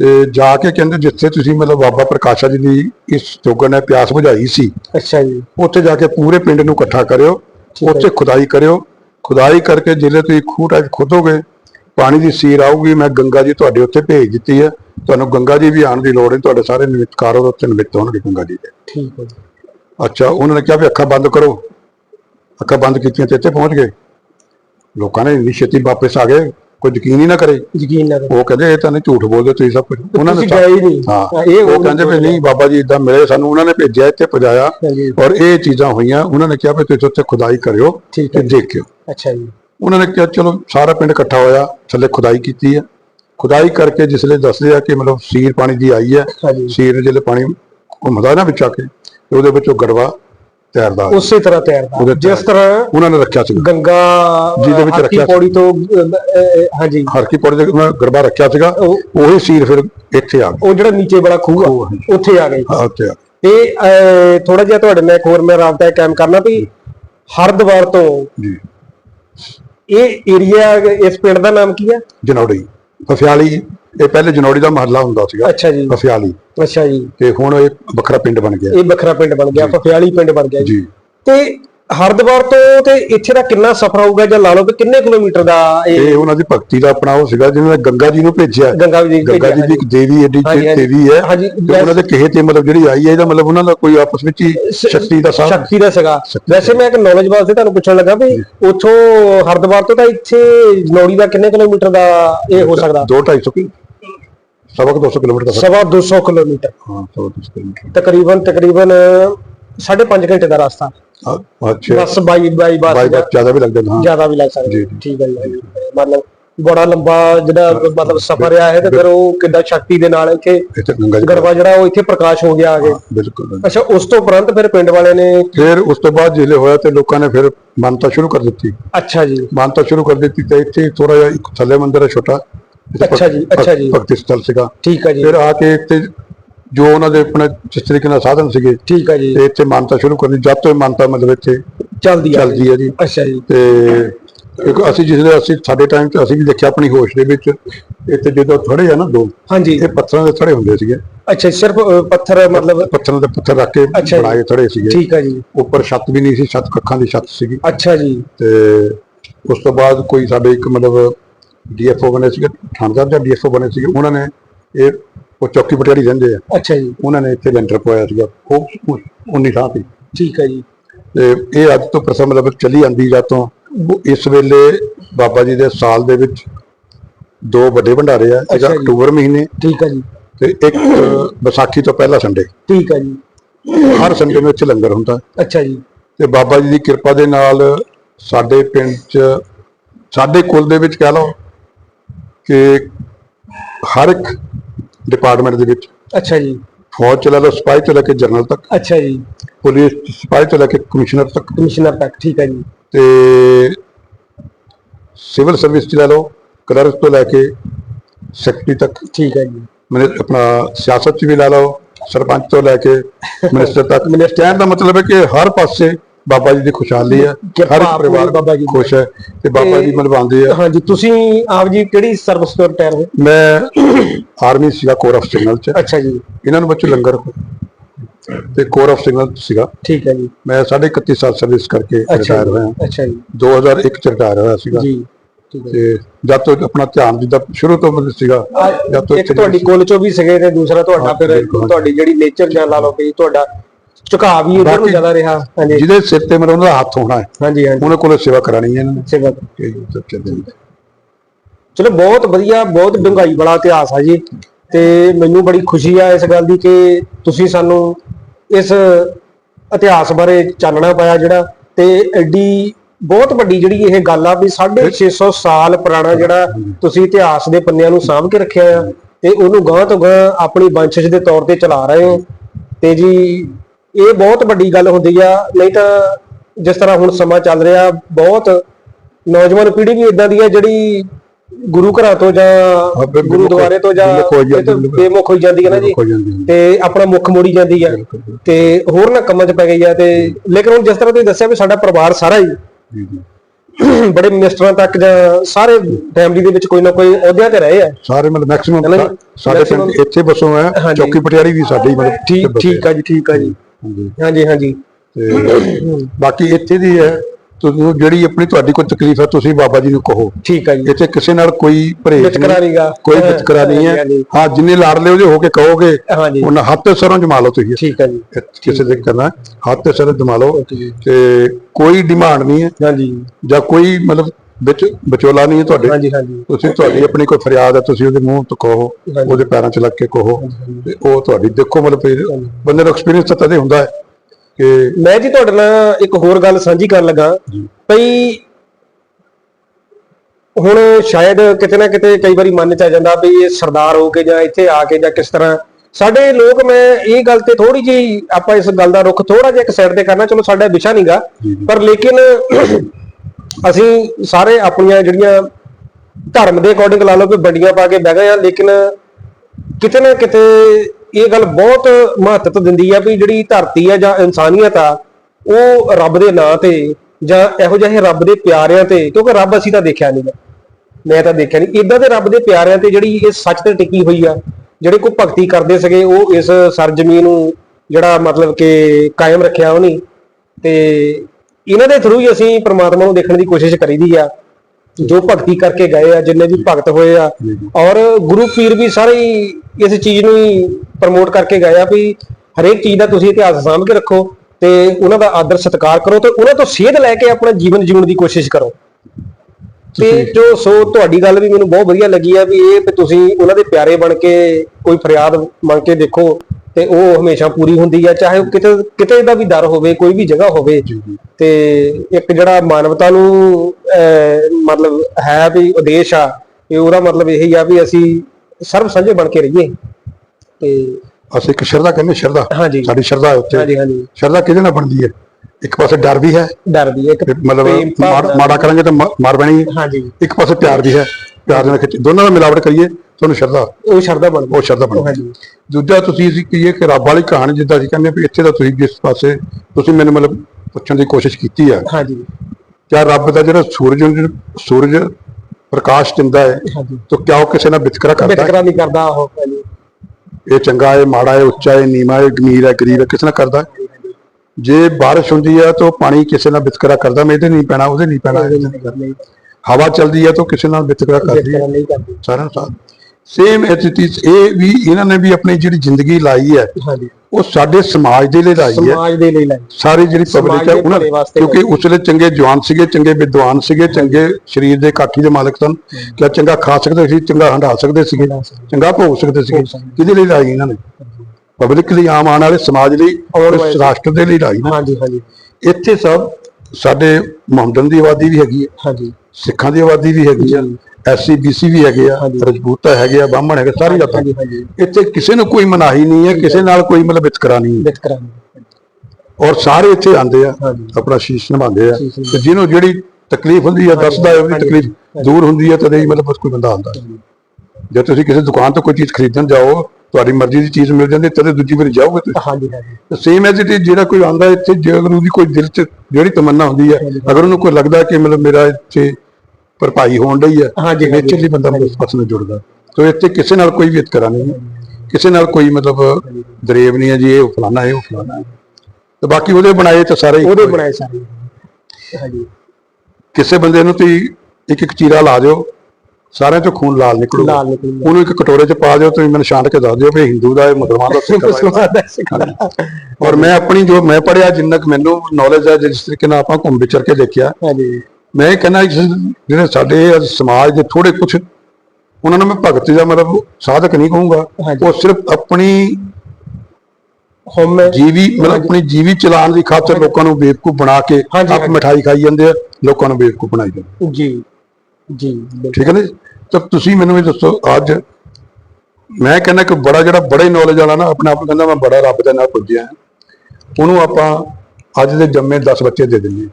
ਤੇ ਜਾ ਕੇ ਕਹਿੰਦੇ ਜਿੱਥੇ ਤੁਸੀਂ ਮਤਲਬ ਬਾਬਾ ਪ੍ਰਕਾਸ਼ਾ ਜੀ ਦੀ ਇਸ ਜੋਗਣ ਨੇ ਪਿਆਸ ਬੁਝਾਈ ਸੀ ਅੱਛਾ ਜੀ। ਉੱਥੇ ਜਾ ਕੇ ਪੂਰੇ ਪਿੰਡ ਨੂੰ ਇਕੱਠਾ ਕਰਿਓ ਉੱਥੇ ਖੁਦਾਈ ਕਰਿਓ। ਖੁਦਾਈ ਕਰਕੇ ਜਿਹੜੇ ਤੁਸੀਂ ਖੂਹ ਟਾਈਪ ਖੋਦੋਗੇ ਪਾਣੀ ਦੀ ਸੀਰ ਆਊਗੀ ਮੈਂ ਗੰਗਾ ਜੀ ਤੁਹਾਡੇ ਉੱਤੇ ਭੇਜ ਦਿੱਤੀ ਹੈ। ਤੁਹਾਨੂੰ ਗੰਗਾ ਜੀ ਵੀ ਆਉਣ ਦੀ ਲੋੜ ਨਹੀਂ ਤੁਹਾਡੇ ਸਾਰੇ ਨਿਮਿਤਕਾਰ ਉਹਦੇ ਉੱਤੇ ਨਿਮਿਤ ਹੋਣਗੇ ਗੰਗਾ ਜੀ ਦੇ। ਠੀਕ ਹੈ ਅੱਛਾ ਉਹਨਾਂ ਨੇ ਕਿਹਾ ਵੀ ਅੱਖਾਂ ਬੰਦ ਕਰੋ। ਅੱਖਾਂ ਬੰਦ ਕੀਤੀਆਂ ਤੇ ਇੱਥੇ ਪਹੁੰਚ ਗਏ। ਲੋਕਾਂ ਨੇ ਇੰਨੀ ਛੇਤੀ ਵਾਪਸ ਆ ਗਏ। ਕੋਈ ਯਕੀਨ ਹੀ ਨਾ ਕਰੇ? ਯਕੀਨ ਨਾ ਕਰੋ। ਉਹ ਕਹਿੰਦੇ ਇਹ ਤਾਂ ਨਹੀਂ ਝੂਠ ਬੋਲਦੇ ਤੁਸੀਂ ਸਭ ਕੁਝ ਉਹਨਾਂ ਨੇ ਤੁਸੀਂ ਗਏ ਹੀ ਨਹੀਂ। ਹਾਂ। ਇਹ ਉਹ ਕਹਿੰਦੇ ਵੀ ਨਹੀਂ ਬਾਬਾ ਜੀ ਇਦਾਂ ਮਿਲੇ ਸਾਨੂੰ ਉਹਨਾਂ ਨੇ ਭੇਜਿਆ ਇੱਥੇ ਹਾਂਜੀ। ਔਰ ਇਹ ਚੀਜ਼ਾਂ ਹੋਈਆਂ ਉਹਨਾਂ ਨੇ ਕਿਹਾ ਵੀ ਤੁਸੀਂ ਉੱਥੇ ਖੁਦਾਈ ਕਰਿਓ ਠੀਕ ਤੇ ਹੈ ਦੇਖਿਓ। ਅੱਛਾ ਜੀ। ਉਹਨਾਂ ਨੇ ਕਿਹਾ ਚਲੋ ਸਾਰਾ ਪਿੰਡ ਇਕੱਠਾ ਹੋਇਆ ਥੱਲੇ ਖੁਦਾਈ ਕੀਤੀ ਹੈ। ਖੁਦਾਈ ਕਰਕੇ ਜਿਸਲੇ ਦੱਸਦੇ ਆ ਕਿ ਮਤਲਬ ਸੀਰ ਪਾਣੀ ਦੀ ਆਈ ਹੈ ਹਾਂਜੀ। ਸੀਰ ਜਿਹੜੇ ਪਾਣੀ ਘੁੰਮਦਾ ਨਾ ਵਿੱਚ ਆ ਕੇ ਤੇ ਉਹਦੇ ਵਿੱਚੋਂ ਗੜਵਾ ਤੈਰਦਾ। ਉਸੇ ਤਰ੍ਹਾਂ ਤੈਰਦਾ ਉਹਦੇ ਜਿਸ ਤਰ੍ਹਾਂ ਉਹਨਾਂ ਨੇ ਰੱਖਿਆ ਸੀ ਗੰਗਾ ਜਿਹਦੇ ਵਿੱਚ ਰੱਖਿਆ ਸੀ। ਪੌੜੀ ਤੋਂ ਅਹ, ਅਹ, ਹਾਂਜੀ। ਹਰਕੀ ਪੌੜੀ ਦੇ ਉਹਨਾਂ ਨੇ ਗੜਵਾ ਰੱਖਿਆ ਸੀਗਾ। ਉਹ ਉਹੀ ਸੀਰ ਫਿਰ ਇੱਥੇ ਆ ਗਿਆ ਉਹ ਜਿਹੜਾ ਨੀਚੇ ਵਾਲਾ ਖੂਹ ਆ ਉੱਥੇ ਆ ਗਈ ਹਾਂ, ਉੱਥੇ ਆ। ਗਿਆ। ਤੇ ਥੋੜਾ ਜਿਹਾ ਤੁਹਾਡੇ ਨਾਲ ਇੱਕ ਹੋਰ ਮੈਂ ਰਾਬਤਾ ਕਾਇਮ ਕਰਨਾ ਵੀ ਹਰਦੁਆਰ ਤੋਂ ਜੀ। ਇਹ ਏਰੀਆ ਇਸ ਪਿੰਡ ਦਾ ਨਾਮ ਕੀ ਹੈ ਜਨੌੜੀ। ਫਫਿਆਲੀ ਇਹ ਪਹਿਲੇ ਜਨੌੜੀ ਦਾ ਮਹੱਲਾ ਹੁੰਦਾ ਸੀਗਾ ਅੱਛਾ ਜੀ। ਫਫਿਆਲੀ। ਅੱਛਾ ਜੀ। ਤੇ ਹੁਣ ਇਹ ਵੱਖਰਾ ਪਿੰਡ ਬਣ ਗਿਆ। ਇਹ ਵੱਖਰਾ ਪਿੰਡ ਬਣ ਗਿਆ ਫਫਿਆਲੀ ਪਿੰਡ ਬਣ ਗਿਆ ਜੀ। ਤੇ ਹਰਦੁਆਰ ਤੋਂ ਤੇ ਇੱਥੇ ਦਾ ਕਿੰਨਾ ਸਫ਼ਰ ਹੋਊਗਾ ਜਾਂ ਲਾ ਲਓ ਕਿ ਕਿੰਨੇ ਕਿਲੋਮੀਟਰ ਦਾ ਇਹ ਇਹ ਉਹਨਾਂ ਦੀ ਭਗਤੀ ਦਾ ਆਪਣਾ ਉਹ ਸੀਗਾ ਜਿਹਨਾਂ ਨੇ ਗੰਗਾ ਜੀ ਨੂੰ ਭੇਜਿਆ। ਗੰਗਾ ਜੀ ਗੰਗਾ ਜੀ ਦੀ ਇੱਕ ਦੇਵੀ ਐਡੀ। ਦੇਵੀ ਹੈ। ਉਹਨਾਂ ਦੇ ਕਹੇ ਤੇ ਮਤਲਬ ਜਿਹੜੀ ਆਈ ਹੈ ਇਹਦਾ ਮਤਲਬ ਉਹਨਾਂ ਦਾ ਕੋਈ ਆਪਸ ਵਿੱਚ ਹੀ ਸ਼ਕਤੀ ਦਾ ਸਾਹ ਸ਼ਕਤੀ ਦਾ ਸੀਗਾ। ਵੈਸੇ ਮੈਂ ਇੱਕ ਨੌਲੇਜ ਵਾਸਤੇ ਤੁਹਾਨੂੰ ਪੁੱਛਣ ਲੱਗਾ ਵੀ ਉੱਥੋਂ ਹਰਦੁਆਰ ਤੋਂ ਤਾਂ ਇੱਥੇ ਨੌੜੀ ਦਾ ਕਿੰਨੇ ਕਿਲੋਮੀਟਰ ਦਾ ਇਹ ਹੋ ਸਕਦਾ? 2-250 ਕਿ ਸਵਾ ਕੁ 200 ਕਿਲੋਮੀਟਰ ਦਾ ਫ਼ਰਕ ਸਵਾ 200 ਕਿਲੋਮੀਟਰ। ਹਾਂ ਸਵਾ 200 ਕਿਲੋਮੀਟਰ। ਤਕਰੀਬਨ ਤਕਰੀਬਨ 5.5 ਘੰਟੇ ਦਾ ਰਸਤਾ। ਹਾਂ, ਅੱਛਾ। ਬਸ ਬਾਈ ਬਾਈ ਬਾਈ ਬਾਸ ਜ਼ਿਆਦਾ ਵੀ ਲੱਗਦਾ ਹਾਂ। ਜ਼ਿਆਦਾ ਵੀ ਲੱਗ ਸਕਦਾ। ਜੀ, ਜੀ। ਠੀਕ ਹੈ ਜੀ। ਮਤਲਬ ਬੜਾ ਲੰਬਾ ਜਿਹੜਾ ਮਤਲਬ ਸਫ਼ਰ ਆ ਹੈ ਤੇ ਫਿਰ ਉਹ ਕਿੱਦਾਂ ਸ਼ਕਤੀ ਦੇ ਨਾਲ ਇੱਥੇ ਇੱਥੇ ਗੰਗਾ ਜੀ ਗਰਬਾ ਜਿਹੜਾ ਉਹ ਇੱਥੇ ਪ੍ਰਕਾਸ਼ ਹੋ ਗਿਆ ਆ ਕੇ ਬਿਲਕੁਲ ਅੱਛਾ ਉਸ ਤੋਂ ਉਪਰੰਤ ਫਿਰ ਪਿੰਡ ਵਾਲਿਆਂ ਨੇ ਫਿਰ ਉਸ ਤੋਂ ਬਾਅਦ ਜਿਹੜੇ ਹੋਇਆ ਤੇ ਲੋਕਾਂ ਨੇ ਫਿਰ ਮਾਨਤਾ ਸ਼ੁਰੂ ਕਰ ਦਿੱਤੀ। ਅੱਛਾ ਜੀ। ਮਾਨਤਾ ਸ਼ੁਰੂ ਕਰ ਦਿੱਤੀ ਤੇ ਇੱਥੇ ਥੋੜਾ ਜਿਹਾ ਇੱਕ ਥੱਲੇ ਮੰਦਿਰ ਹੈ ਛੋਟਾ। ਅੱਛਾ ਜੀ, ਅੱਛਾ ਜੀ। ਭਗਤੀ ਸਥਲ ਸੀਗਾ। ਠੀਕ ਹੈ ਜੀ। ਫਿਰ ਆ ਕੇ ਇੱਥੇ ਜੋ ਉਹਨਾਂ ਦੇ ਆਪਣੇ ਜਿਸ ਤਰੀਕੇ ਨਾਲ ਸਾਧਨ ਸੀਗੇ ਠੀਕ ਹੈ ਜੀ। ਤੇ ਇੱਥੇ ਮਾਨਤਾ ਸ਼ੁਰੂ ਕਰਨੀ ਜਦ ਤੋਂ ਇਹ ਮਾਨਤਾ ਮਤਲਬ ਇੱਥੇ ਚੱਲਦੀ ਆ ਚੱਲਦੀ ਹੈ ਜੀ। ਅੱਛਾ ਜੀ। ਤੇ ਇੱਕ ਅਸੀਂ ਜਿਸਲੇ ਅਸੀਂ ਸਾਡੇ ਟਾਈਮ 'ਚ ਅਸੀਂ ਵੀ ਦੇਖਿਆ ਆਪਣੀ ਹੋਸ਼ ਦੇ ਵਿੱਚ ਇੱਥੇ ਜਦੋਂ ਥੜੇ ਆ ਨਾ ਦੋ ਹਾਂਜੀ। ਇਹ ਪੱਥਰਾਂ ਦੇ ਥੜੇ ਹੁੰਦੇ ਸੀਗੇ। ਅੱਛਾ ਸਿਰਫ ਪੱਥਰ ਮਤਲਬ ਪੱਥਰਾਂ ਦੇ ਪੱਥਰ ਰੱਖ ਕੇ। ਬਣਾਏ ਥੜੇ ਸੀਗੇ। ਠੀਕ ਹੈ ਜੀ। ਉੱਪਰ ਛੱਤ ਵੀ ਨਹੀਂ ਸੀ ਛੱਤ ਕੱਖਾਂ ਦੀ ਛੱਤ ਸੀਗੀ। ਅੱਛਾ ਜੀ। ਤੇ ਉਸ ਤੋਂ ਬਾਅਦ ਕੋਈ ਸਾਡੇ ਇੱਕ ਮਤਲਬ ਡੀਐਫਓ ਬਣੇ ਸੀਗੇ ਥਾਣੇਦਾਰ ਜਾਂ ਡੀਐਫਓ ਬਣੇ ਸੀਗੇ ਉਹਨਾਂ ਨੇ ਇਹ ਉਹ ਚੌਕੀ ਪਟਿਆੜੀ ਰਹਿੰਦੇ ਆ। ਅੱਛਾ ਜੀ। ਉਹਨਾਂ ਨੇ ਇੱਥੇ ਲੈਂਟਰ ਪਵਾਇਆ ਸੀਗਾ ਉਹ ਉਨੀ ਥਾਂ ਤੇ। ਠੀਕ ਹੈ ਜੀ। ਤੇ ਇਹ ਅੱਜ ਤੋਂ ਪ੍ਰਸਾ ਮਤਲਬ ਚੱਲੀ ਜਾਂਦੀ ਜਾਂ ਤੋਂ ਇਸ ਵੇਲੇ ਬਾਬਾ ਜੀ ਦੇ ਸਾਲ ਦੇ ਵਿੱਚ ਦੋ ਵੱਡੇ ਭੰਡਾਰੇ ਆ ਇੱਕ। ਅਕਤੂਬਰ ਮਹੀਨੇ ਠੀਕ ਹੈ ਜੀ। ਤੇ ਇੱਕ ਵਿਸਾਖੀ ਤੋਂ ਪਹਿਲਾ ਸੰਡੇ ਠੀਕ ਹੈ ਜੀ। ਹਰ ਸੰਡੇ ਨੂੰ ਇੱਥੇ ਲੰਗਰ ਹੁੰਦਾ। ਅੱਛਾ ਜੀ। ਤੇ ਬਾਬਾ ਜੀ ਦੀ ਕਿਰਪਾ ਦੇ ਨਾਲ ਸਾਡੇ ਪਿੰਡ 'ਚ ਸਾਡੇ ਕੁਲ ਦੇ ਵਿੱਚ ਕਹਿ ਲਓ ਕਿ ਹਰ ਇੱਕ ਡਿਪਾਰਟਮੈਂਟ ਦੇ ਵਿੱਚ ਅੱਛਾ ਜੀ। ਫੌਜ ਚ ਲੈ ਲਓ ਸਿਪਾਹੀ ਤੋਂ ਲੈ ਕੇ ਜਨਰਲ ਤੱਕ ਅੱਛਾ ਜੀ। ਪੁਲਿਸ ਸਿਪਾਹੀ ਤੋਂ ਲੈ ਕੇ ਕਮਿਸ਼ਨਰ ਤੱਕ। ਕਮਿਸ਼ਨਰ ਤੱਕ ਠੀਕ ਹੈ ਜੀ। ਤੇ ਸਿਵਲ ਸਰਵਿਸ ਚ ਲੈ ਲਓ ਕਲਰਕ ਤੋਂ ਲੈ ਕੇ ਸੈਕਟਰੀ ਤੱਕ। ਠੀਕ ਹੈ ਜੀ। ਮੈਨੇ ਆਪਣਾ ਸਿਆਸਤ ਚ ਵੀ ਲੈ ਲਓ ਸਰਪੰਚ ਤੋਂ ਲੈ ਕੇ ਮਿਨਿਸਟਰ ਤੱਕ। ਕਹਿਣ ਦਾ ਮਤਲਬ ਹੈ ਕਿ ਹਰ ਪਾਸੇ ਬਾਬਾ ਜੀ ਦੀ ਖੁਸ਼ਹਾਲੀ ਹੈ ਹਰ ਇੱਕ ਪਰਿਵਾਰ ਬਾਬਾ ਜੀ। ਖੁਸ਼ ਹੈ ਤੇ ਬਾਬਾ ਜੀ ਮਨਵਾਉਂਦੇ ਆ। ਹਾਂਜੀ ਤੁਸੀਂ ਆਪ ਜੀ ਕਿਹੜੀ ਸਰਵਿਸ ਤੋਂ ਰਿਟਾਇਰ ਹੋਏ ਮੈਂ ਆਰਮੀ ਸੀਗਾ ਕੋਰ ਆਫ ਸਿਗਨਲ ਚ। ਅੱਛਾ ਜੀ। ਇਹਨਾਂ ਨੂੰ ਬੱਚੇ ਲੰਗਰ ਤੇ ਕੋਰ ਆਫ ਸਿਗਨਲ ਸੀਗਾ। ਠੀਕ ਹੈ ਜੀ। ਮੈਂ 31 ਸਾਲ ਸਰਵਿਸ ਕਰਕੇ ਰਿਟਾਇਰ ਹੋਇਆ। ਅੱਛਾ ਜੀ। 2001 ਚ ਰਿਟਾਇਰ ਹੋਇਆ ਸੀਗਾ। ਜੀ ਤੇ ਜਦ ਤੋਂ ਆਪਣਾ ਧਿਆਨ ਜਿੱਦਾਂ ਸ਼ੁਰੂ ਤੋਂ ਮਤਲਬ ਸੀਗਾ ਜਦ ਤੋਂ ਇੱਕ ਤੁਹਾਡੀ ਕੁੱਲ ਚੋਂ ਵੀ ਸੀਗੇ ਤੇ ਦੂਸਰਾ ਤੁਹਾਡਾ ਫਿਰ। ਤੁਹਾਡੀ ਜਿਹੜੀ ਨੇਚਰ ਜਾਂ ਲਾ ਲਓ ਕਿ ਤੁਹਾਡਾ ਝੁਕਾਅ ਵੀ ਇਧਰ ਨੂੰ ਬਾਕੀ- ਜ਼ਿਆਦਾ ਰਿਹਾ। ਹਾਂਜੀ। ਜਿਹਦੇ ਸਿਰ ਤੇ ਮੇਰਾ ਉਹਨਾਂ ਦਾ ਹੱਥ ਹੋਣਾ ਹੈ। ਹਾਂਜੀ ਹਾਂਜੀ। ਉਹਨਾਂ ਕੋਲ ਸੇਵਾ ਕਰਾਣੀ ਹੈ ਇਹਨਾਂ। ਨੇ ਸੇਵਾ। ਇਹ ਸਭ ਚੱਲਦੇ ਨੇ। ਚਲੋ ਬਹੁਤ ਵਧੀਆ ਬਹੁਤ ਡੂੰਘਾਈ ਵਾਲਾ ਇਤਿਹਾਸ ਆ ਜੀ। ਤੇ ਮੈਨੂੰ ਬੜੀ ਖੁਸ਼ੀ ਆ ਇਸ ਗੱਲ ਦੀ ਕਿ ਤੁਸੀਂ ਸਾਨੂੰ ਇਸ ਇਤਿਹਾਸ ਬਾਰੇ ਚਾਨਣਾ ਪਾਇਆ ਜਿਹੜਾ ਤੇ ਐਡੀ ਬਹੁਤ ਵੱਡੀ ਜਿਹੜੀ ਇਹ ਗੱਲ ਆ ਵੀ 650 ਸਾਲ ਪੁਰਾਣਾ ਜਿਹੜਾ ਤੁਸੀਂ ਇਤਿਹਾਸ ਦੇ ਪੰਨਿਆਂ ਨੂੰ ਸਾਂਭ ਕੇ ਰੱਖਿਆ ਆ। ਤੇ ਉਹਨੂੰ ਗਾਂ ਤੋਂ ਗਾਂ ਆਪਣੀ ਵੰਸ਼ਜ ਦੇ ਤੌਰ ਤੇ ਚਲਾ ਰਹੇ ਹੋ। ਤੇ ਜੀ ਇਹ ਬਹੁਤ ਵੱਡੀ ਗੱਲ ਹੁੰਦੀ ਆ ਨਹੀਂ ਤਾਂ ਜਿਸ ਤਰ੍ਹਾਂ ਹੁਣ ਸਮਾਂ ਚੱਲ ਰਿਹਾ ਬਹੁਤ ਨੌਜਵਾਨ ਪੀੜ੍ਹੀ ਵੀ ਇਦਾਂ ਦੀ ਆ ਜਿਹੜੀ ਗੁਰੂ ਘਰਾਂ ਤੋਂ ਜਾਂ ਹਾਂ, ਗੁਰਦੁਆਰੇ ਤੋਂ ਜਾਂ ਹੋ। ਬੇਮੁਖ ਹੋਈ ਜਾਂਦੀ ਹੈ ਨਾ ਜੀ ਹੋ ਹੈ। ਤੇ ਆਪਣਾ ਮੁੱਖ ਮੋੜੀ ਜਾਂਦੀ ਆ ਬਿਲਕੁਲ। ਤੇ ਹੋਰ ਨਾ ਕੰਮਾਂ 'ਚ ਪੈ ਗਈ ਆ ਤੇ ਲੇਕਿਨ ਹੁਣ ਜਿਸ ਤਰ੍ਹਾਂ ਤੁਸੀਂ ਦੱਸਿਆ ਵੀ ਸਾਡਾ ਪਰਿਵਾਰ ਸਾਰਾ ਹੀ ਬੜੇ ਮਿਨਿਸਟਰਾਂ ਤੱਕ ਜਾਂ ਸਾਰੇ ਫੈਮਿਲੀ ਦੇ ਵਿੱਚ ਕੋਈ ਨਾ ਕੋਈ ਅਹੁਦਿਆਂ ਤੇ ਰਹੇ ਆ ਸਾਰੇ ਮਤਲਬ ਹੈ ਮੈਕਸਿਮਮ? ਸਾਡੇ ਪਿੰਡ ਇੱਥੇ ਬਸੋਂ ਹੈ ਹਾਂਜੀ। ਚੌਕੀ ਪਟਿਆੜੀ ਵੀ ਸਾਡੀ ਮਤਲਬ ਠੀਕ ਠੀਕ ਆ ਜੀ ਠੀਕ ਆ ਜੀ ਹਾਂਜੀ। ਹਾਂਜੀ ਹਾਂਜੀ। ਤੇ ਬਾਕੀ ਇੱਥੇ ਦੀ ਹੈ ਤੁਹਾਨੂੰ ਜਿਹੜੀ ਆਪਣੀ ਤੁਹਾਡੀ ਕੋਈ ਤਕਲੀਫ ਹੈ ਤੁਸੀਂ ਬਾਬਾ ਜੀ ਨੂੰ ਕਹੋ। ਠੀਕ ਆ ਜੀ। ਇੱਥੇ ਕਿਸੇ ਨਾਲ ਕੋਈ ਪਰਹੇਜ ਵਿਤਕਰਾ ਨੀਗਾ। ਕੋਈ ਵਿਤਕਰਾ ਨਹੀਂ ਹੈ। ਹਾਂ ਜਿੰਨੇ ਲਾੜਲੇ ਉਹਦੇ ਹੋ ਕੇ ਕਹੋਗੇ ਉਹਨਾਂ ਹੱਥ ਸਰੋਂ ਜਮਾ ਲਓ ਤੁਸੀਂ। ਠੀਕ ਆ ਜੀ। ਕਿਸੇ ਦੇ ਕਰਨਾ ਹੱਥ ਸਰੋਂ ਜਮਾ ਲਓ। ਤੇ ਕੋਈ ਡਿਮਾਂਡ ਨਹੀਂ ਹੈ। ਹਾਂਜੀ। ਜਾਂ ਕੋਈ ਮਤਲਬ ਵਿੱਚ ਵਿਚੋਲਾ ਨਹੀਂ ਹੈ ਤੁਹਾਡੇ? ਹਾਂਜੀ ਹਾਂਜੀ। ਤੁਸੀਂ ਤੁਹਾਡੀ ਆਪਣੀ ਕੋਈ ਫਰਿਆਦ ਹੈ ਤੁਸੀਂ ਉਹਦੇ ਮੂੰਹ ਤੋਂ ਕਹੋ ਹਾਂਜੀ। ਉਹਦੇ ਪੈਰਾਂ 'ਚ ਲੱਗ ਕੇ ਕਹੋ ਤੇ ਉਹ ਤੁਹਾਡੀ ਦੇਖੋ ਮਤਲਬ ਫਿਰ ਬੰਦੇ ਦਾ ਐਕਸਪੀਰੀਅੰਸ ਤਾਂ ਤਦੇ ਹੁੰਦਾ ਹੈ ਕਿ ਮੈਂ ਜੀ ਤੁਹਾਡੇ ਨਾਲ ਇੱਕ ਹੋਰ ਗੱਲ ਸਾਂਝੀ ਕਰਨ ਲੱਗਾ। ਭਈ ਹੁਣ ਸ਼ਾਇਦ ਕਿਤੇ ਨਾ ਕਿਤੇ ਕਈ ਵਾਰੀ ਮਨ ਚ ਆ ਜਾਂਦਾ ਵੀ ਇਹ ਸਰਦਾਰ ਹੋ ਕੇ ਜਾਂ ਇੱਥੇ ਆ ਕੇ ਜਾਂ ਕਿਸ ਤਰ੍ਹਾਂ। ਸਾਡੇ ਲੋਕ ਮੈਂ ਇਹ ਗੱਲ ਤੇ ਥੋੜੀ ਜੀ ਆਪਾਂ ਇਸ ਗੱਲ ਦਾ ਰੁਖ ਥੋੜਾ ਜਿਹਾ ਇੱਕ ਸਾਈਡ ਤੇ ਕਰਨਾ ਚਲੋ ਸਾਡਾ ਵਿਸ਼ਾ ਨਹੀਂਗਾ ਪਰ ਲੇਕਿਨ ਅਸੀਂ ਸਾਰੇ ਆਪਣੀਆਂ ਜਿਹੜੀਆਂ ਧਰਮ ਦੇ ਅਕੋਰਡਿੰਗ ਲਾ ਲਓ ਕਿ ਵੱਡੀਆਂ ਪਾ ਕੇ ਬਹਿ ਗਏ ਆ, ਲੇਕਿਨ ਕਿਤੇ ਨਾ ਕਿਤੇ ਇਹ ਗੱਲ ਬਹੁਤ ਮਹੱਤਵ ਦਿੰਦੀ ਆ ਵੀ ਜਿਹੜੀ ਧਰਤੀ ਆ ਜਾਂ ਇਨਸਾਨੀਅਤ ਆ, ਉਹ ਰੱਬ ਦੇ ਨਾਂ ਤੇ ਜਾਂ ਇਹੋ ਜਿਹੇ ਰੱਬ ਦੇ ਪਿਆਰਿਆਂ ਤੇ, ਕਿਉਂਕਿ ਰੱਬ ਅਸੀਂ ਤਾਂ ਦੇਖਿਆ ਨਹੀਂ ਮੈਂ ਤਾਂ ਦੇਖਿਆ ਨਹੀਂ ਇਦਾਂ ਦੇ ਰੱਬ ਦੇ ਪਿਆਰਿਆਂ ਤੇ ਜਿਹੜੀ ਇਹ ਸੱਚ ਤੇ ਟਿਕੀ ਹੋਈ ਆ, ਜਿਹੜੇ ਕੋਈ ਭਗਤੀ ਕਰਦੇ ਸੀਗੇ, ਉਹ ਇਸ ਸਰਜਮੀਨ ਨੂੰ ਜਿਹੜਾ ਮਤਲਬ ਕਿ ਕਾਇਮ ਰੱਖਿਆ ਉਹਨੇ, ਤੇ ਇਹਨਾਂ ਦੇ ਥਰੂ ਹੀ ਅਸੀਂ ਪ੍ਰਮਾਤਮਾ ਨੂੰ ਦੇਖਣ ਦੀ ਕੋਸ਼ਿਸ਼ ਕਰੀਦੀ ਆ। ਜੋ ਭਗਤੀ ਕਰਕੇ ਗਏ ਆ ਜਿੰਨੇ ਵੀ ਭਗਤ ਹੋਏ ਆ। ਔਰ ਗੁਰੂ ਪੀਰ ਵੀ ਸਾਰੇ ਇਸ ਚੀਜ਼ ਨੂੰ ਹੀ ਪ੍ਰਮੋਟ ਕਰਕੇ ਗਏ ਆ ਵੀ ਹਰੇਕ ਚੀਜ਼ ਦਾ ਤੁਸੀਂ ਇਤਿਹਾਸ ਸਾਂਭ ਕੇ ਰੱਖੋ ਤੇ ਉਹਨਾਂ ਦਾ ਆਦਰ ਸਤਿਕਾਰ ਕਰੋ ਤੇ ਉਹਨਾਂ ਤੋਂ ਸੇਧ ਲੈ ਕੇ ਆਪਣਾ ਜੀਵਨ ਜਿਉਣ ਦੀ ਕੋਸ਼ਿਸ਼ ਕਰੋ। ਤੇ ਜੋ ਸੋ ਤੁਹਾਡੀ ਗੱਲ ਵੀ ਮੈਨੂੰ ਬਹੁਤ ਵਧੀਆ ਲੱਗੀ ਆ ਵੀ ਇਹ ਤੁਸੀਂ ਉਹਨਾਂ ਦੇ ਪਿਆਰੇ ਬਣ ਕੇ ਕੋਈ ਫਰਿਆਦ ਮੰਗ ਕੇ ਦੇਖੋ ਤੇ ਉਹ ਹਮੇਸ਼ਾ ਪੂਰੀ ਹੁੰਦੀ ਆ ਚਾਹੇ ਉਹ ਕਿਤੇ ਕਿਤੇ ਦਾ ਵੀ ਦਰ ਹੋਵੇ ਕੋਈ ਵੀ ਜਗ੍ਹਾ ਹੋਵੇ ਤੇ ਇੱਕ ਜਿਹੜਾ ਮਾਨਵਤਾ ਨੂੰ ਮਤਲਬ ਹੈ ਵੀ ਉਦੇਸ਼ ਆ ਇਹ ਉਹਦਾ ਮਤਲਬ ਇਹੀ ਆ ਵੀ ਅਸੀਂ ਸਰਬ ਸਾਂਝੇ ਬਣ ਕੇ ਰਹੀਏ। ਤੇ ਅਸੀਂ ਇੱਕ ਸ਼ਰਧਾ ਕਹਿੰਦੇ ਸ਼ਰਧਾ। ਹਾਂਜੀ। ਸਾਡੀ ਸ਼ਰਧਾ ਹੈ ਉੱਥੇ। ਹਾਂਜੀ ਹਾਂਜੀ। ਸ਼ਰਧਾ ਕਿਹਦੇ ਨਾਲ ਬਣਦੀ ਹੈ? ਇੱਕ ਪਾਸੇ ਡਰ ਵੀ ਹੈ। ਡਰ ਇੱਕ ਤੇ ਮਤਲਬ ਮਾੜ- ਕਰਾਂਗੇ ਤਾਂ ਮਾਰ ਹੈ। ਹਾਂਜੀ। ਇੱਕ ਪਾਸੇ ਪਿਆਰ ਵੀ ਹੈ। ਪਿਆਰ ਦੇ ਨਾਲ ਖਿੱਚ ਦੋਨਾਂ ਦਾ ਮਿਲਾਵਟ ਕਰੀਏ ਤੁਹਾਨੂੰ ਸ਼ਰਧਾ। ਉਹ ਸ਼ਰਧਾ ਬਣ ਉਹ ਸ਼ਰਧਾ ਬਣ ਦੂਜਾ ਤੁਸੀਂ ਅਸੀਂ ਕਹੀਏ ਕਿ ਰੱਬ ਵਾਲੀ ਕਹਾਣੀ ਜਿੱਦਾਂ ਅਸੀਂ ਕਹਿੰਦੇ ਵੀ ਇੱਥੇ ਤਾਂ ਤੁਸੀਂ ਜਿਸ ਪਾਸੇ ਤੁਸੀਂ ਮੈਨੂੰ ਮਤਲਬ ਪੁੱਛਣ ਦੀ ਕੋਸ਼ਿਸ਼ ਕੀਤੀ ਆ। ਹਾਂਜੀ। ਕਿ ਰੱਬ ਦਾ ਜਿਹੜਾ ਸੂਰਜ ਸੂਰਜ ਪ੍ਰਕਾਸ਼ ਦਿੰਦਾ ਹੈ ਤਾਂ ਕਿਆ ਉਹ ਕਿਸੇ ਨਾਲ ਵਿਤਕਰਾ ਕਰਦਾ ਹੈ? ਬਿਤਕਰਾ ਨਹੀਂ ਕਰਦਾ ਉਹ ਇਹ ਚੰਗਾ ਹੈ ਮਾੜਾ ਹੈ ਉੱਚਾ ਹੈ ਨੀਵਾਂ ਹੈ ਗਮੀਰ ਹੈ ਗਰੀਬ ਹੈ ਕਿਸੇ ਨਾਲ ਕਰਦਾ? ਜੇ ਬਾਰਿਸ਼ ਹੁੰਦੀ ਹੈ ਤਾਂ ਪਾਣੀ ਕਿਸੇ ਨਾਲ ਵਿਤਕਰਾ ਕਰਦਾ ਮੈਂ ਇਹਦੇ ਨਹੀਂ ਪੈਣਾ ਉਹਦੇ ਨਹੀਂ ਪੈਣਾ। ਹਵਾ ਚੱਲਦੀ ਹੈ ਤਾਂ ਕਿਸੇ ਨਾਲ ਵਿਤਕਰਾ ਕਰਦੀ ਹੈ। ਨਹੀਂ ਕਰਦੀ। ਸਾਰਾ ਸਾਥ। ਸੇਮ ਐਟੀਟਿਊਡ ਇਹ ਵੀ ਇਹਨਾਂ ਨੇ ਵੀ ਆਪਣੀ ਜਿਹੜੀ ਜ਼ਿੰਦਗੀ ਲਾਈ ਹੈ ਉਹ ਸਾਡੇ ਸਮਾਜ ਦੇ ਲਈ ਲਾਈ ਹੈ। ਸਮਾਜ ਦੇ ਲਈ ਲੈ ਸਾਰੀ ਜਿਹੜੀ ਪਬਲਿਕ ਹੈ ਉਹਨਾਂ ਕਿਉਂਕਿ ਉਸ ਵੇਲੇ ਚੰਗੇ ਜਵਾਨ ਸੀਗੇ ਚੰਗੇ ਵਿਦਵਾਨ ਸੀਗੇ ਚੰਗੇ ਸਰੀਰ ਦੇ ਕਾਠੀ ਦੇ ਮਾਲਕ ਸਨ। ਕਿ ਚੰਗਾ ਖਾ ਸਕਦੇ ਸੀ ਚੰਗਾ ਹੰਡਾ ਸਕਦੇ ਸੀਗੇ ਹੰਢਾ। ਚੰਗਾ ਭੋਗ ਸਕਦੇ ਸੀਗੇ। ਕਿਹਦੇ ਲਈ ਲਾਈ ਇਹਨਾਂ ਨੇ? ਪਬਲਿਕ ਲਈ ਆਮ ਆਉਣ ਵਾਲੇ ਸਮਾਜ ਲਈ ਔਰ। ਰਾਸ਼ਟਰ ਦੇ ਲਈ ਲਾਈ। ਹਾਂਜੀ ਹਾਂਜੀ। ਇੱਥੇ ਸਭ ਸਾਡੇ ਮੁਹੰਮਦਨ ਦੀ ਆਬਾਦੀ ਵੀ ਹੈਗੀ ਹੈ। ਹਾਂਜੀ। ਸਿੱਖਾਂ ਦੀ ਆਬਾਦੀ ਵੀ ਹੈਗੀ ਆ ਐਸਸੀ ਬੀਸੀ ਵੀ ਹੈਗੇ ਆ। ਰਜਪੂਤਾ ਹੈਗੇ ਆ ਬਾਹਮਣ ਹੈਗੇ ਸਾਰੀ ਜਾਤਾਂ ਇੱਥੇ ਕਿਸੇ ਨੂੰ ਕੋਈ ਮਨਾਹੀ ਨਹੀਂ ਹੈ ਕਿਸੇ ਨਾਲ ਕੋਈ ਮਤਲਬ ਵਿਤਕਰਾ ਨਹੀਂ ਨਹੀਂ ਔਰ ਸਾਰੇ ਇੱਥੇ ਆਉਂਦੇ ਆ। ਆਪਣਾ ਸ਼ੀਸ਼ ਨਿਭਾਉਂਦੇ ਆ ਤੇ ਜਿਹਨੂੰ ਜਿਹੜੀ ਤਕਲੀਫ ਹੁੰਦੀ ਆ ਦੱਸਦਾ ਹੈ ਉਹਦੀ। ਤਕਲੀਫ ਦੂਰ ਹੁੰਦੀ ਹੈ ਤਦੇ ਹੀ ਮਤਲਬ ਬਸ ਕੋਈ ਬੰਦਾ ਆਉਂਦਾ ਹੈ। ਜੇ ਤੁਸੀਂ ਕਿਸੇ ਦੁਕਾਨ ਤੋਂ ਕੋਈ ਚੀਜ਼ ਖਰੀਦਣ ਜਾਓ ਤੁਹਾਡੀ ਮਰਜ਼ੀ ਦੀ ਚੀਜ਼ ਮਿਲ ਜਾਂਦੀ ਤਦੇ ਦੂਜੀ ਵਾਰੀ ਜਾਓਗੇ ਤੁਸੀਂ ਹਾਂਜੀ ਹਾਂਜੀ ਸੇਮ ਐਜ਼ ਇਟ ਇਜ਼ ਜਿਹੜਾ ਕੋਈ ਆਉਂਦਾ ਇੱਥੇ ਜੇ ਅਗਰ ਉਹਦੀ ਕੋਈ ਦਿਲ 'ਚ ਜਿਹੜੀ ਤਮੰਨਾ ਹੁੰਦੀ ਹੈ ਅਗਰ ਉਹਨੂੰ ਕੋਈ ਲੱਗਦਾ ਕਿ ਮਤਲਬ ਮੇਰਾ ਇੱਥੇ ਭਰਪਾਈ ਹੋਣ ਡਈ ਹੈ ਹਾਂਜੀ, ਹਾਂਜੀ। ਨੇਚਰਲੀ ਬੰਦਾ ਉਸ ਪਾਸੇ ਨਾਲ ਜੁੜਦਾ ਤੋ ਇੱਥੇ ਕਿਸੇ ਨਾਲ ਕੋਈ ਵਿਤਕਰਾ ਨਹੀਂ ਹੈ ਕਿਸੇ ਨਾਲ ਕੋਈ ਮਤਲਬ ਦਰੇਵ ਨਹੀਂ ਹੈ ਜੀ ਇਹ ਫਲਾਣਾ ਹੈ ਉਹ ਫਲਾਣਾ ਹੈ ਤੇ ਬਾਕੀ ਉਹਦੇ ਬਣਾਏ ਤਾਂ ਸਾਰੇ ਇੱਕੋ ਉਹਦੇ ਹੀ। ਬਣਾਏ ਸਾਰੇ ਹਾਂਜੀ ਕਿਸੇ ਬੰਦੇ ਨੂੰ ਤੁਸੀਂ ਇੱਕ ਇੱਕ ਚੀਰਾ ਲਾ ਦਿਓ ਸਾਰਿਆਂ ਚੋਂ ਖੂਨ ਲਾਲ ਨਿਕਲੂਗਾ ਲਾਲ ਨਿਕਲੂਗਾ। ਉਹਨੂੰ ਇੱਕ ਕਟੋਰੇ 'ਚ ਪਾ ਦਿਓ ਤੁਸੀਂ ਮੈਨੂੰ ਛਾਂਟ ਕੇ ਦੱਸ ਦਿਓ ਵੀ ਇਹ ਹਿੰਦੂ ਦਾ ਇਹ ਮੁਸਲਮਾਨ ਦਾ ਸਿੱਖ ਦਾ ਇਹ। ਮੁਸਲਮਾਨ ਦਾ ਸਿੱਖ ਦਾ। ਔਰ ਮੈਂ ਆਪਣੀ ਜੋ ਮੈਂ ਪੜਿਆ ਜਿੰਨਾ ਕੁ ਮੈਨੂੰ ਨੌਲੇਜ ਹੈ ਜਿਸ ਤਰੀਕੇ ਨਾਲ ਆਪਾਂ ਘੁੰਮ ਵਿਚਰ ਕੇ ਦੇਖਿਆ ਹਾਂਜੀ ਮੈਂ ਇਹ ਕਹਿੰਦਾ ਜਿਹੜੇ ਸਾਡੇ ਸਮਾਜ ਦੇ ਥੋੜੇ ਕੁਝ ਉਹਨਾਂ ਨੂੰ ਮੈਂ ਭਗਤੀ ਦਾ ਮਤਲਬ ਸਾਧਕ ਨਹੀਂ ਕਹੂੰਗਾ। ਉਹ ਸਿਰਫ ਆਪਣੀ ਹਉਮੈ ਜੀਵੀ ਮਤਲਬ ਆਪਣੀ ਜੀਵੀ ਚਲਾਉਣ ਦੀ ਖਾਤਰ ਲੋਕਾਂ ਨੂੰ ਬੇਵਕੂਫ ਬਣਾ ਕੇ ਆਪ। ਮਠਾਈ ਖਾਈ ਜਾਂਦੇ ਆ ਲੋਕਾਂ ਨੂੰ ਬੇਵਕੂਫ ਬਣਾਈ ਜਾਂਦੇ ਜੀ ਜੀ। ਠੀਕ ਹੈ ਨਾ? ਤਾਂ ਤੁਸੀਂ ਮੈਨੂੰ ਇਹ ਦੱਸੋ ਅੱਜ ਮੈਂ ਕਹਿੰਦਾ ਕਿ ਬੜਾ ਜਿਹੜਾ ਬੜਾ ਨੌਲੇਜ ਵਾਲਾ ਨਾ ਆਪਣੇ ਆਪ ਨੂੰ ਕਹਿੰਦਾ ਮੈਂ ਬੜਾ ਰੱਬ ਦੇ ਨਾਲ ਪੁੱਜਿਆ ਉਹਨੂੰ ਆਪਾਂ ਅੱਜ ਦੇ ਜੰਮੇ 10 ਬੱਚੇ ਦੇ ਦਿੰਦੇ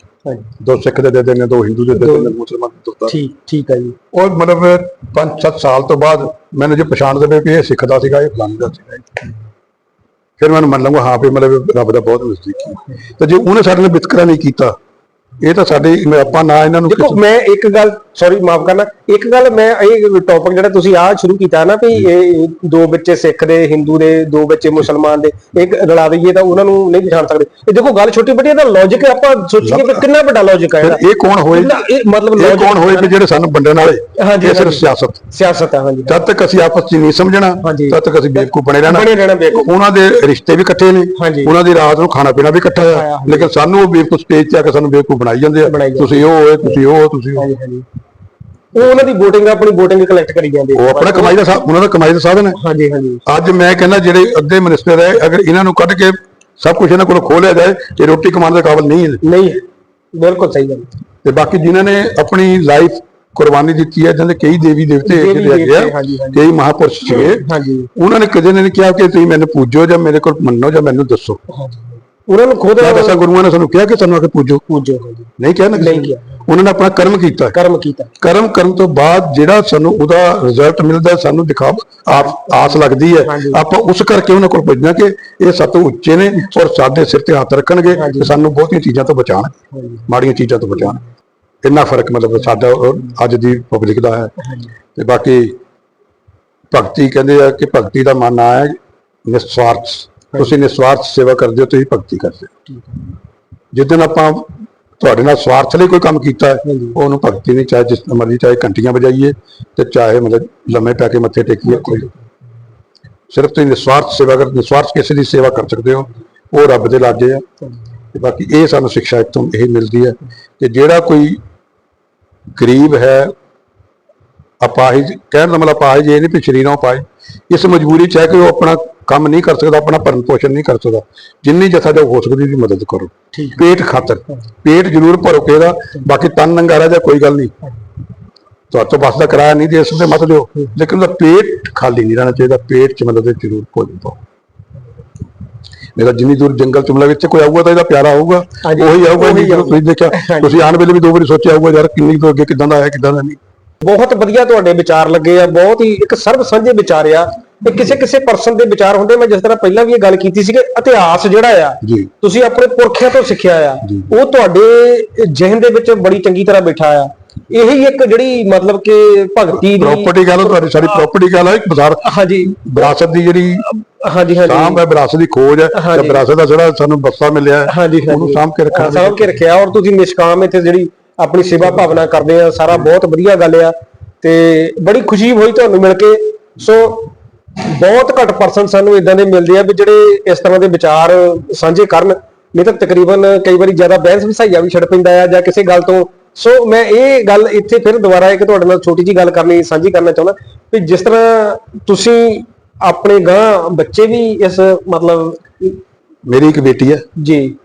ਦੋ ਸਿੱਖ ਦੇ ਦੇ ਦਿੰਦੇ ਦੋ ਹਿੰਦੂ ਦੇ ਦੇ ਦਿੰਦੇ ਮੁਸਲਮਾਨ ਦੇ ਦੋ ਠੀਕ ਠੀਕ ਹੈ ਜੀ। ਉਹ ਮਤਲਬ 5-7 ਸਾਲ ਤੋਂ ਬਾਅਦ ਮੈਨੂੰ ਜੇ ਪਛਾਣ ਦੇਵੇ ਕਿ ਇਹ ਸਿੱਖ ਦਾ ਸੀਗਾ ਇਹ ਫਲਾਣੇ ਦਾ ਸੀਗਾ। ਫਿਰ ਮੈਨੂੰ ਮੰਨ ਲਵਾਂਗਾ ਹਾਂ ਵੀ ਮਤਲਬ ਰੱਬ ਦਾ ਬਹੁਤ ਨਜ਼ਦੀਕੀ। ਤੇ ਜੇ ਉਹਨੇ ਸਾਡੇ ਨਾਲ ਵਿਤਕਰਾ ਨਹੀਂ ਕੀਤਾ ਇਹ ਤਾਂ ਸਾਡੇ ਆਪਾਂ ਨਾ ਇਹਨਾਂ ਨੂੰ ਦੇਖੋ ਮੈਂ ਇੱਕ ਗੱਲ ਸੌਰੀ ਮਾਫ ਕਰਨਾ। ਇੱਕ ਗੱਲ ਮੈਂ ਇਹ ਟੌਪਿਕ ਜਿਹੜਾ ਤੁਸੀਂ ਆਹ ਸ਼ੁਰੂ ਕੀਤਾ ਨਾ ਵੀ ਇਹ ਦੋ ਬੱਚੇ ਸਿੱਖ ਦੇ ਹਿੰਦੂ ਦੇ ਦੋ ਬੱਚੇ ਮੁਸਲਮਾਨ ਦੇ ਇੱਕ ਰਲਾ ਦਈਏ ਤਾਂ ਉਹਨਾਂ ਨੂੰ ਨਹੀਂ ਪਛਾਣ ਸਕਦੇ। ਇਹ ਦੇਖੋ ਗੱਲ ਛੋਟੀ ਵੱਡੀ ਇਹਦਾ ਲੌਜੀਕ ਆਪਾਂ ਸੋਚੀਏ ਕਿ ਕਿੰਨਾ ਵੱਡਾ ਲੌਜੀਕ ਹੈ ਇਹ ਕੌਣ ਹੋਏ? ਇਹ ਮਤਲਬ ਇਹ ਕੌਣ ਹੋਏ ਕਿ ਜਿਹੜੇ ਸਾਨੂੰ ਵੰਡਣ ਵਾਲੇ? ਇਹ ਸਿਰਫ। ਸਿਆਸਤ। ਸਿਆਸਤ ਹੈ ਹਾਂਜੀ। ਜਦ ਤੱਕ ਅਸੀਂ ਆਪਸ 'ਚ ਨਹੀਂ ਸਮਝਣਾ। ਤਦ ਤੱਕ ਅਸੀਂ ਬੇਵਕੂਫ ਬਣੇ ਰਹਿਣਾ। ਬਣੇ ਰਹਿਣਾ ਬੇਵਕੂਫ। ਉਹਨਾਂ ਦੇ ਰਿਸ਼ਤੇ ਵੀ ਇਕੱਠੇ ਨੇ। ਉਹਨਾਂ ਦੀ ਰਾਤ ਨੂੰ ਖਾਣਾ ਪੀਣਾ ਵੀ ਇਕੱਠਾ ਹੈ। ਲੇਕਿਨ ਸਾਨੂੰ ਉਹ ਬੇਵਕੂਫ ਸਟੇਜ ਤੇ ਆ ਕੇ ਸਾਨੂੰ ਬੇਵਕੂਫ ਬਣਾਈ ਜਾਂਦੇ ਆ। ਬਣਾਈ ਜਾਂਦੇ। ਤੁਸੀਂ ਉਹ ਹੋਏ ਤੁਸੀਂ ਉਹ ਤੁਸੀਂ ਉਹ। ਹਾਂਜੀ ਹਾਂਜੀ। ਉਹ ਉਹਨਾਂ ਦੀ VOTING ਆਪਣੀ VOTING ਕਲੈਕਟ ਕਰੀ ਜਾਂਦੇ ਉਹ ਆਪਣਾ ਕਮਾਈ ਦਾ ਸਾ- ਉਹਨਾਂ ਦਾ ਕਮਾਈ ਦਾ ਸਾਧਨ ਹੈ। ਹਾਂਜੀ ਹਾਂਜੀ। ਅੱਜ ਮੈਂ ਕਹਿੰਦਾ ਜਿਹੜੇ ਅੱਧੇ ਮਿਨਿਸਟਰ ਹੈ ਅਗਰ ਇਹਨਾਂ ਨੂੰ ਕੱਢ ਕੇ ਸਭ ਕੁਝ ਇਹਨਾਂ ਕੋਲੋਂ ਖੋਹ ਲਿਆ ਜਾਏ ਇਹ ਰੋਟੀ ਕਮਾਉਣ ਦੇ ਕਾਬਿਲ ਨਹੀਂ ਹੈ। ਨਹੀਂ। ਬਿਲਕੁਲ ਸਹੀ ਗੱਲ। ਤੇ ਬਾਕੀ ਜਿਨ੍ਹਾਂ ਨੇ ਆਪਣੀ ਲਾਈਫ ਕੁਰਬਾਨੀ ਦਿੱਤੀ ਹੈ ਜਿਹਦੇ ਕਈ ਦੇਵੀ ਦੇਵਤੇ ਦੇਵੀ ਜਿਹੜੇ ਹੈਗੇ ਦੇਵਤੇ, ਆ ਹਾਂਜੀ, ਹਾਂਜੀ। ਕਈ ਮਹਾਪੁਰਸ਼ ਸੀਗੇ ਹਾਂਜੀ। ਉਹਨਾਂ ਨੇ ਕਦੇ ਨਹੀਂ ਕਿਹਾ ਕਿ ਤੁਸੀਂ ਮੈਨੂੰ ਪੂਜੋ ਜਾਂ ਮੇਰੇ ਕੋਲ ਮੰਨੋ ਜਾਂ ਮੈਨੂੰ ਦੱਸੋ। ਹਾਂਜੀ। ਉਹਨਾਂ ਨੂੰ ਖੁਦ ਕਿਆ ਦਸਾਂ ਗੁਰੂਆਂ ਨੇ ਸਾਨੂੰ ਕਿਹਾ ਕਿ ਸਾਨੂੰ ਆ ਕੇ ਪੂਜੋ। ਪੂਜੋ ਨਹੀਂ ਕਿਹਾ ਨਾ ਕਿਸੇ ਨਹੀਂ ਨੇ। ਕਿਹਾ। ਉਹਨਾਂ ਨੇ ਆਪਣਾ ਕਰਮ ਕੀਤਾ। ਕਰਮ ਕੀਤਾ। ਕਰਮ ਕਰਨ ਤੋਂ ਬਾਅਦ ਜਿਹੜਾ ਸਾਨੂੰ ਉਹਦਾ ਰਿਜ਼ਲਟ ਮਿਲਦਾ ਹੈ, ਸਾਨੂੰ ਦਿਖਾ ਆਪ ਆਸ ਲੱਗਦੀ ਹੈ। ਹਾਂਜੀ। ਆਪਾਂ ਉਸ ਕਰਕੇ ਉਹਨਾਂ ਕੋਲ ਪੁੱਜਣਾ ਕਿ ਇਹ ਸਭ ਤੋਂ ਉੱਚੇ ਨੇ ਔਰ ਸਾਡੇ ਸਿਰ ਤੇ ਹੱਥ ਰੱਖਣਗੇ। ਤੇ ਸਾਨੂੰ ਬਹੁਤੀਆਂ ਚੀਜ਼ਾਂ ਤੋਂ ਬਚਾਉਣ ਹਾਂਜੀ। ਮਾੜੀਆਂ ਚੀਜ਼ਾਂ ਤੋਂ ਬਚਾਉਣ। ਇੰਨਾ ਫ਼ਰਕ ਮਤਲਬ ਸਾਡਾ ਔਰ ਅੱਜ ਦੀ ਪਬਲਿਕ ਦਾ ਹੈ। ਤੇ ਬਾਕੀ ਭਗਤੀ ਕਹਿੰਦੇ ਆ ਕਿ ਭਗਤੀ ਦਾ ਮਨ ਹੈ ਨਿਸਵਾਰਥ ਤੁਸੀਂ ਨਿਸਵਾਰਥ ਸੇਵਾ ਕਰਦੇ ਹੋ ਤੁਸੀਂ ਭਗਤੀ ਕਰਦੇ ਹੋ। ਜਿੱਦਨ ਆਪਾਂ ਤੁਹਾਡੇ ਨਾਲ ਸਵਾਰਥ ਲਈ ਕੋਈ ਕੰਮ ਕੀਤਾ ਹੈ। ਉਹਨੂੰ ਭਗਤੀ ਨਹੀਂ ਚਾਹੇ ਜਿਸ ਮਰਜ਼ੀ ਚਾਹੇ ਘੰਟੀਆਂ ਵਜਾਈਏ ਤੇ ਚਾਹੇ ਮਤਲਬ ਲੰਮੇ ਪੈ ਕੇ ਮੱਥੇ ਟੇਕੀਏ ਕੋਈ। ਸਿਰਫ ਤੁਸੀਂ ਨਿਸਵਾਰਥ ਸੇਵਾ ਕਰ ਨਿਸਵਾਰਥ ਕਿਸੇ ਦੀ ਸੇਵਾ ਕਰ ਸਕਦੇ ਹੋ ਉਹ ਰੱਬ ਦੇ ਲਾਗੇ ਆ ਤੇ ਬਾਕੀ ਇਹ ਸਾਨੂੰ ਸਿੱਖਿਆ ਇੱਥੋਂ ਇਹ ਮਿਲਦੀ ਹੈ ਕਿ ਜਿਹੜਾ ਕੋਈ ਗਰੀਬ ਹੈ ਅਪਾਹਿਜ ਕਹਿਣ ਦਾ ਮਤਲਬ ਅਪਾਹਿਜ ਇਹ ਨਹੀਂ ਕਿ ਸ਼ਰੀਰੋਂ ਪਾਏ ਇਸ ਮਜਬੂਰੀ ਚ ਹੈ ਕਿ ਉਹ ਆਪਣਾ ਕੰਮ ਨਹੀਂ ਕਰ ਸਕਦਾ ਆਪਣਾ ਭਰਨ ਪੋਸ਼ਣ ਨਹੀਂ ਕਰ ਸਕਦਾ। ਜਿੰਨੀ ਜਥਾ ਜੋ ਹੋ ਸਕਦੀ ਦੀ ਮਦਦ ਕਰੋ। ਪੇਟ ਖਾਤਰ ਪੇਟ ਜ਼ਰੂਰ ਭਰੋਕੇਗਾ ਬਾਕੀ ਤਨ ਨੰਗਾ ਰਹਿ ਜਾ ਕੋਈ ਗੱਲ ਨਹੀਂ। ਤੁਹਾਡੇ ਤੋਂ ਬਸ ਦਾ ਕਿਰਾਇਆ ਨਹੀਂ ਦੇ ਸਕਦੇ ਮਤ ਦਿਓ। ਲੇਕਿਨ ਉਹਦਾ ਪੇਟ ਖਾਲੀ ਨਹੀਂ ਰਹਿਣਾ ਚਾਹੀਦਾ ਪੇਟ ਚ ਇਹ ਜ਼ਰੂਰ ਭੋਜਨ ਪਾਓ। ਮੇਰਾ ਜਿੰਨੀ ਦੂਰ ਜੰਗਲ ਚ ਮਤਲਬ ਇੱਥੇ ਕੋਈ ਆਊਗਾ ਤਾਂ ਇਹਦਾ ਪਿਆਰਾ ਆਊਗਾ ਉਹੀ ਆਊਗਾ। ਜਦੋਂ ਤੁਸੀਂ ਦੇਖਿਆ ਤੁਸੀਂ ਆਉਣ ਵੇਲੇ ਵੀ ਦੋ ਵਾਰੀ ਸੋਚਿਆ ਹੋਊਗਾ ਯਾਰ ਕਿੰਨੀ ਤੋਂ ਅੱਗੇ ਕਿਦਾਂ ਦਾ ਹੈ ਕਿਦਾਂ ਦਾ ਨਹੀਂ। ਬਹੁਤ ਵਧੀਆ ਤੁਹਾਡੇ ਵਿਚਾਰ ਲੱਗੇ ਆ ਬਹੁਤ ਹੀ ਇੱਕ ਸਰਬ ਸਾਂਝੇ ਵਿਚਾਰ ਆ ਇਹ ਕਿਸੇ ਕਿਸੇ ਪਰਸਨ ਦੇ ਵਿਚਾਰ ਹੁੰਦੇ ਮੈਂ ਜਿਸ ਤਰ੍ਹਾਂ ਪਹਿਲਾਂ ਵੀ ਇਹ ਗੱਲ ਕੀਤੀ ਸੀ ਕਿ ਇਤਿਹਾਸ ਜਿਹੜਾ ਆ ਤੁਸੀਂ ਆਪਣੇ ਪੁਰਖਿਆਂ ਤੋਂ ਸਿੱਖਿਆ ਆ। ਉਹ ਤੁਹਾਡੇ ਜ਼ਿਹਨ ਦੇ ਵਿੱਚ ਬੜੀ ਚੰਗੀ ਤਰ੍ਹਾਂ ਬੈਠਾ ਆ। ਇਹੀ ਇੱਕ ਜਿਹੜੀ ਮਤਲਬ ਕਿ ਭਗਤੀ ਦੀ ਪ੍ਰਾਪਰਟੀ ਗੱਲ ਤੁਹਾਡੀ ਸਾਡੀ ਪ੍ਰਾਪਰਟੀ ਗੱਲ ਹੈ ਇੱਕ ਬਾਜ਼ਾਰ ਹਾਂਜੀ। ਵਿਰਾਸਤ ਦੀ ਜਿਹੜੀ ਹਾਂਜੀ ਹਾਂਜੀ। ਸਾਂਭ ਹੈ ਵਿਰਾਸਤ ਦੀ ਖੋਜ ਹੈ ਤੇ। ਵਿਰਾਸਤ ਦਾ ਜਿਹੜਾ ਸਾਨੂੰ ਬਸਤਾ ਮਿਲਿਆ ਉਹਨੂੰ ਸਾਂਭ ਕੇ ਰੱਖਣਾ ਸਾਂਭ ਕੇ ਰੱਖਿਆ ਔਰ ਤੁਸੀਂ ਨਿਸ਼ਕਾਮ ਇੱਥੇ ਜਿਹੜੀ ਆਪਣੀ ਸੇਵਾ ਭਾਵਨਾ ਕਰਦੇ ਆ ਸਾਰਾ ਬਹੁਤ ਵਧੀਆ ਗੱਲ ਆ ਤੇ ਬੜੀ ਖੁਸ਼ੀ ਹੋਈ ਤੁਹਾਨੂੰ ਮਿਲ ਕੇ। ਸੋ ਬਹੁਤ ਘੱਟ ਪਰਸਨ ਸਾਨੂੰ ਇਦਾਂ ਦੇ ਮਿਲਦੇ ਆ ਵੀ ਜਿਹੜੇ ਇਸ ਤਰ੍ਹਾਂ ਦੇ ਵਿਚਾਰ ਸਾਂਝੇ ਕਰਨ। ਨਹੀਂ ਤਾਂ ਤਕਰੀਬਨ ਕਈ ਵਾਰੀ ਜ਼ਿਆਦਾ ਬਹਿਸ ਵਿਸਾਈਆ ਵੀ ਛੱਡ ਪੈਂਦਾ ਆ ਜਾਂ ਕਿਸੇ ਗੱਲ ਤੋਂ। ਸੋ ਮੈਂ ਇਹ ਗੱਲ ਇੱਥੇ ਫਿਰ ਦੁਬਾਰਾ ਇੱਕ ਤੁਹਾਡੇ ਨਾਲ ਛੋਟੀ ਜੀ ਗੱਲ ਕਰਨੀ ਸਾਂਝੀ ਕਰਨਾ ਚਾਹੁੰਦਾ ਵੀ ਜਿਸ ਤਰ੍ਹਾਂ ਤੁਸੀਂ ਆਪਣੇ ਗਾਂ ਬੱਚੇ ਵੀ ਇਸ ਮਤਲਬ ਮੇਰੀ ਇੱਕ ਬੇਟੀ ਹੈ ਜੀ।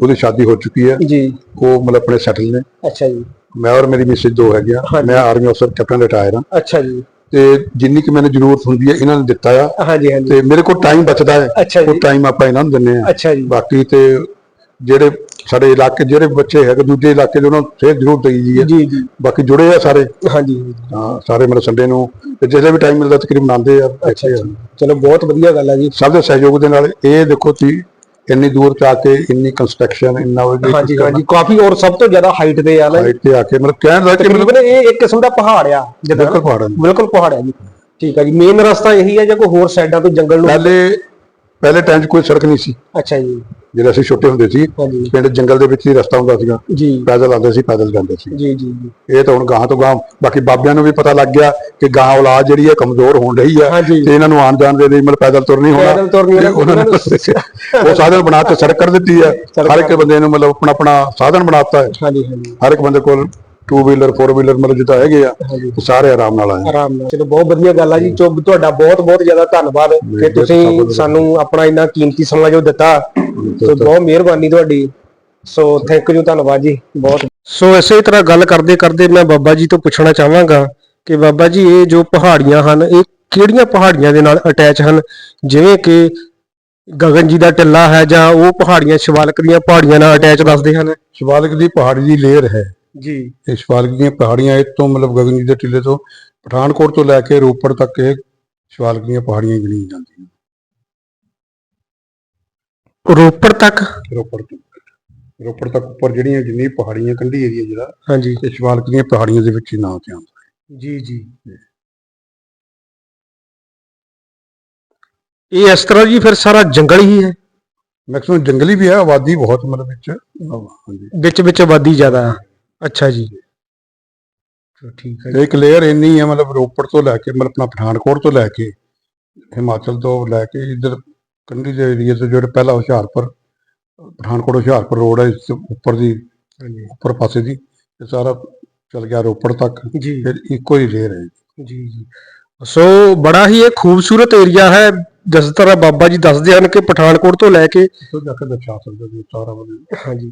ਉਹਦੀ ਸ਼ਾਦੀ ਹੋ ਚੁੱਕੀ ਹੈ। ਜੀ। ਉਹ ਮਤਲਬ ਆਪਣੇ ਸੈਟਲ ਨੇ। ਅੱਛਾ ਜੀ। ਮੈਂ ਔਰ ਮੇਰੀ ਮਿਸਿਸ ਦੋ ਹੈਗੇ ਆ। ਹਾਂਜੀ। ਮੈਂ ਆਰਮੀ ਅਫਸਰ ਕੈਪਟਨ ਰਿਟਾਇਰ ਹਾਂ ਅੱਛਾ ਜੀ। ਤੇ ਜਿੰਨੀ ਕਿ ਮੈਨੂੰ ਜ਼ਰੂਰਤ ਹੁੰਦੀ ਹੈ ਇਹਨਾਂ ਨੇ ਦਿੱਤਾ ਆ। ਹਾਂਜੀ ਹਾਂਜੀ। ਤੇ ਮੇਰੇ ਕੋਲ ਟਾਈਮ ਬਚਦਾ ਹੈ। ਜੀ। ਉਹ ਟਾਈਮ ਆਪਾਂ ਇਹਨਾਂ ਨੂੰ ਦਿੰਨੇ ਆ। ਅੱਛਾ ਜੀ। ਬਾਕੀ ਤੇ ਜਿਹੜੇ ਸਾਡੇ ਇਲਾਕੇ ਜਿਹੜੇ ਬੱਚੇ ਹੈਗੇ ਦੂਜੇ ਇਲਾਕੇ ਦੇ ਉਹਨਾਂ ਨੂੰ ਫੇਰ ਜ਼ਰੂਰ ਦੇਈ ਹੈ। ਜੀ ਜੀ। ਬਾਕੀ ਜੁੜੇ ਆ ਸਾਰੇ। ਹਾਂਜੀ। ਹਾਂ ਸਾਰੇ ਮਤਲਬ ਸੰਡੇ ਨੂੰ। ਤੇ ਜਿਹੜੇ ਵੀ ਟਾਈਮ ਮਿਲਦਾ ਤਕਰੀਬਨ ਆਉਂਦੇ ਆ। ਅੱਛਾ ਚਲੋ ਬਹੁਤ ਵਧੀਆ ਗੱਲ ਹੈ ਜੀ। ਸਭ ਦੇ ਸਹਿਯੋਗ ਦੇ ਨਾਲ ਇਹ ਦੇਖੋ ਤੁਸੀਂ ਇੰਨੀ ਦੂਰ ਚ ਆ ਕੇ ਇੰਨੀ ਕੰਸਟਰਕਸ਼ਨ ਇੰਨਾ ਉਹਦੇ ਹਾਂਜੀ ਹਾਂਜੀ। ਕਾਫੀ ਔਰ ਸਭ ਤੋਂ ਜ਼ਿਆਦਾ ਹਾਈਟ ਤੇ ਆ ਨਾ। ਹਾਈਟ ਤੇ ਆ ਕੇ ਮਤਲਬ ਕਹਿਣ ਦਾ ਕਿ ਮਤਲਬ ਇਹ ਇੱਕ ਕਿਸਮ ਦਾ ਪਹਾੜ ਆ। ਬਿਲਕੁਲ ਪਹਾੜਾਂ। ਬਿਲਕੁਲ ਪਹਾੜ ਆ ਜੀ ਠੀਕ ਆ ਜੀ। ਮੇਨ ਰਸਤਾ ਇਹੀ ਹੈ ਜਾਂ ਕੋਈ ਹੋਰ ਸਾਈਡਾਂ ਤੋਂ ਜੰਗਲ ਨੂੰ ਪਹਿਲੇ ਪਹਿਲੇ ਟਾਈਮ 'ਚ ਕੋਈ ਸੜਕ ਨਹੀਂ ਸੀ। ਅੱਛਾ ਜੀ। ਜਦੋਂ ਅਸੀਂ ਛੋਟੇ ਹੁੰਦੇ ਸੀ ਹਾਂਜੀ। ਪਿੰਡ ਜੰਗਲ ਦੇ ਵਿੱਚ ਹੀ ਰਸਤਾ ਹੁੰਦਾ ਸੀਗਾ। ਜੀ। ਪੈਦਲ ਆਉਂਦੇ ਸੀ ਪੈਦਲ ਜਾਂਦੇ ਸੀ। ਜੀ ਜੀ ਜੀ। ਇਹ ਤਾਂ ਹੁਣ ਗਾਂ ਤੋਂ ਗਾਂ ਬਾਕੀ ਬਾਬਿਆਂ ਨੂੰ ਵੀ ਪਤਾ ਲੱਗ ਗਿਆ ਕਿ ਗਾਂ ਔਲਾਦ ਜਿਹੜੀ ਹੈ ਕਮਜ਼ੋਰ ਹੋਣ ਰਹੀ ਹੈ ਹਾਂਜੀ। ਤੇ ਇਹਨਾਂ ਨੂੰ ਆਉਣ ਜਾਣ ਦੇ ਲਈ ਮਤਲਬ ਪੈਦਲ ਤੁਰ ਨਹੀਂ ਹੋਣਾ। ਪੈਦਲ ਤੁਰ ਨਹੀਂ ਹੋਣਾ, ਉਹਨਾਂ ਨੇ ਉਹ ਸਾਧਨ ਬਣਾ ਕੇ ਸੜਕ ਕਰ ਦਿੱਤੀ ਹੈ। ਹਰ ਇੱਕ ਬੰਦੇ ਨੂੰ ਮਤਲਬ ਆਪਣਾ ਆਪਣਾ ਸਾਧਨ ਬਣਾਤਾ ਹੈ। ਹਾਂਜੀ ਹਾਂਜੀ। ਹਰ ਇੱਕ ਬੰਦੇ ਕੋਲ 2 ਵੀਲਰ 4 ਵੀਲਰ ਮਤਲਬ ਜਿੱਦਾਂ ਹੈਗੇ ਆ ਸਾਰੇ ਆਰਾਮ ਨਾਲ ਆਏ ਆਰਾਮ ਨਾਲ। ਚਲੋ ਬਹੁਤ ਵਧੀਆ ਗੱਲ ਆ ਜੀ ਚੋ ਤੁਹਾਡਾ ਬਹੁਤ ਬਹੁਤ ਜ਼ਿਆਦਾ ਧੰਨਵਾਦ ਕਿ ਤੁਸੀਂ ਸਾਨੂੰ ਆਪਣਾ ਇੰਨਾ ਕੀਮਤੀ ਸਮਾਂ ਜੋ ਦਿੱਤਾ। ਸੋ ਬਹੁਤ ਮਿਹਰਬਾਨੀ ਤੁਹਾਡੀ। ਸੋ ਥੈਂਕ ਯੂ ਧੰਨਵਾਦ ਜੀ। ਬਹੁਤ ਸੋ ਇਸੇ ਤਰ੍ਹਾਂ ਗੱਲ ਕਰਦੇ ਕਰਦੇ ਮੈਂ ਬਾਬਾ ਜੀ ਤੋਂ ਪੁੱਛਣਾ ਚਾਹਾਂਗਾ ਕਿ ਬਾਬਾ ਜੀ ਇਹ ਜੋ ਪਹਾੜੀਆਂ ਹਨ ਇਹ ਕਿਹੜੀਆਂ ਪਹਾੜੀਆਂ ਦੇ ਨਾਲ ਅਟੈਚ ਹਨ? ਜਿਵੇਂ ਕਿ ਗਗਨ ਜੀ ਦਾ ਟਿੱਲਾ ਹੈ ਜਾਂ ਉਹ ਪਹਾੜੀਆਂ ਸ਼ਿਵਾਲਕ ਦੀਆਂ ਪਹਾੜੀਆਂ ਨਾਲ ਅਟੈਚ ਦੱਸਦੇ ਹਨ? ਸ਼ਿਵਾਲਿਕ ਦੀ ਪਹਾੜੀ ਦੀ ਲੇਅਰ ਹੈ। ਜੀ। ਇਹ ਸ਼ਿਵਾਲਿਕ ਦੀਆਂ ਪਹਾੜੀਆਂ ਇਹ ਤੋਂ ਮਤਲਬ ਗਗਨ ਜੀ ਦੇ ਟਿੱਲੇ ਤੋਂ ਪਠਾਨਕੋਟ ਤੋਂ ਲੈ ਕੇ ਰੋਪੜ ਤੱਕ ਇਹ ਸ਼ਿਵਾਲਿਕ ਦੀਆਂ ਪਹਾੜੀਆਂ ਗਿਣੀਆਂ ਜਾਂਦੀਆਂ ਰੋਪੜ ਤੱਕ? ਰੋਪੜ ਤੋਂ। ਰੋਪੜ ਤੱਕ ਉੱਪਰ ਜਿਹੜੀਆਂ ਜਿੰਨੀ ਪਹਾੜੀਆਂ ਕੰਢੀ ਏਰੀਆ ਜਿਹੜਾ ਹਾਂਜੀ। ਇਹ ਸ਼ਿਵਾਲਿਕ ਦੀਆਂ ਪਹਾੜੀਆਂ ਦੇ ਵਿੱਚ ਹੀ ਨਾਂ ਤੇ ਆਉਂਦਾ ਜੀ ਜੀ। ਇਹ ਇਸ ਤਰ੍ਹਾਂ ਜੀ ਫਿਰ ਸਾਰਾ ਜੰਗਲ ਹੀ ਹੈ? ਮੈਕਸਿਮਮ ਜੰਗਲੀ ਵੀ ਹੈ ਆਬਾਦੀ ਬਹੁਤ ਮਤਲਬ ਵਿੱਚ ਹਾਂਜੀ। ਵਿੱਚ ਵਿੱਚ ਆਬਾਦੀ ਜ਼ਿਆਦਾ ਹੈ। ਅੱਛਾ ਜੀ। ਚਲੋ ਠੀਕ ਹੈ ਇੱਕ ਲੇਅਰ ਇੰਨੀ ਹੈ ਮਤਲਬ ਰੋਪੜ ਤੋਂ ਲੈ ਕੇ ਮਤਲਬ ਆਪਣਾ ਪਠਾਨਕੋਟ ਤੋਂ ਲੈ ਕੇ ਹਿਮਾਚਲ ਤੋਂ ਲੈ ਕੇ ਇੱਧਰ ਕੰਢੀ ਦੇ ਏਰੀਆ ਤੋਂ ਜਿਹੜੇ ਪਹਿਲਾ ਹੁਸ਼ਿਆਰਪੁਰ ਪਠਾਨਕੋਟ ਹੁਸ਼ਿਆਰਪੁਰ ਰੋਡ ਹੈ ਇਸ ਤੋਂ ਉੱਪਰ ਦੀ ਹਾਂਜੀ। ਉੱਪਰ ਪਾਸੇ ਦੀ ਤੇ ਸਾਰਾ ਚਲ ਗਿਆ ਰੋਪੜ ਤੱਕ। ਜੀ। ਫਿਰ ਇੱਕੋ ਹੀ ਲੇਅਰ ਹੈ। ਜੀ ਜੀ। ਸੋ ਬੜਾ ਹੀ ਇਹ ਖੂਬਸੂਰਤ ਏਰੀਆ ਹੈ। ਜਿਸ ਤਰ੍ਹਾਂ ਬਾਬਾ ਜੀ ਦੱਸਦੇ ਹਨ ਕਿ ਪਠਾਨਕੋਟ ਤੋਂ ਲੈ ਕੇ ਇੱਥੋਂ ਜਾ ਕੇ ਦਰਸ਼ਾ ਸਕਦੇ ਜੀ ਸਾਰਾ ਵਧੀਆ ਹਾਂਜੀ।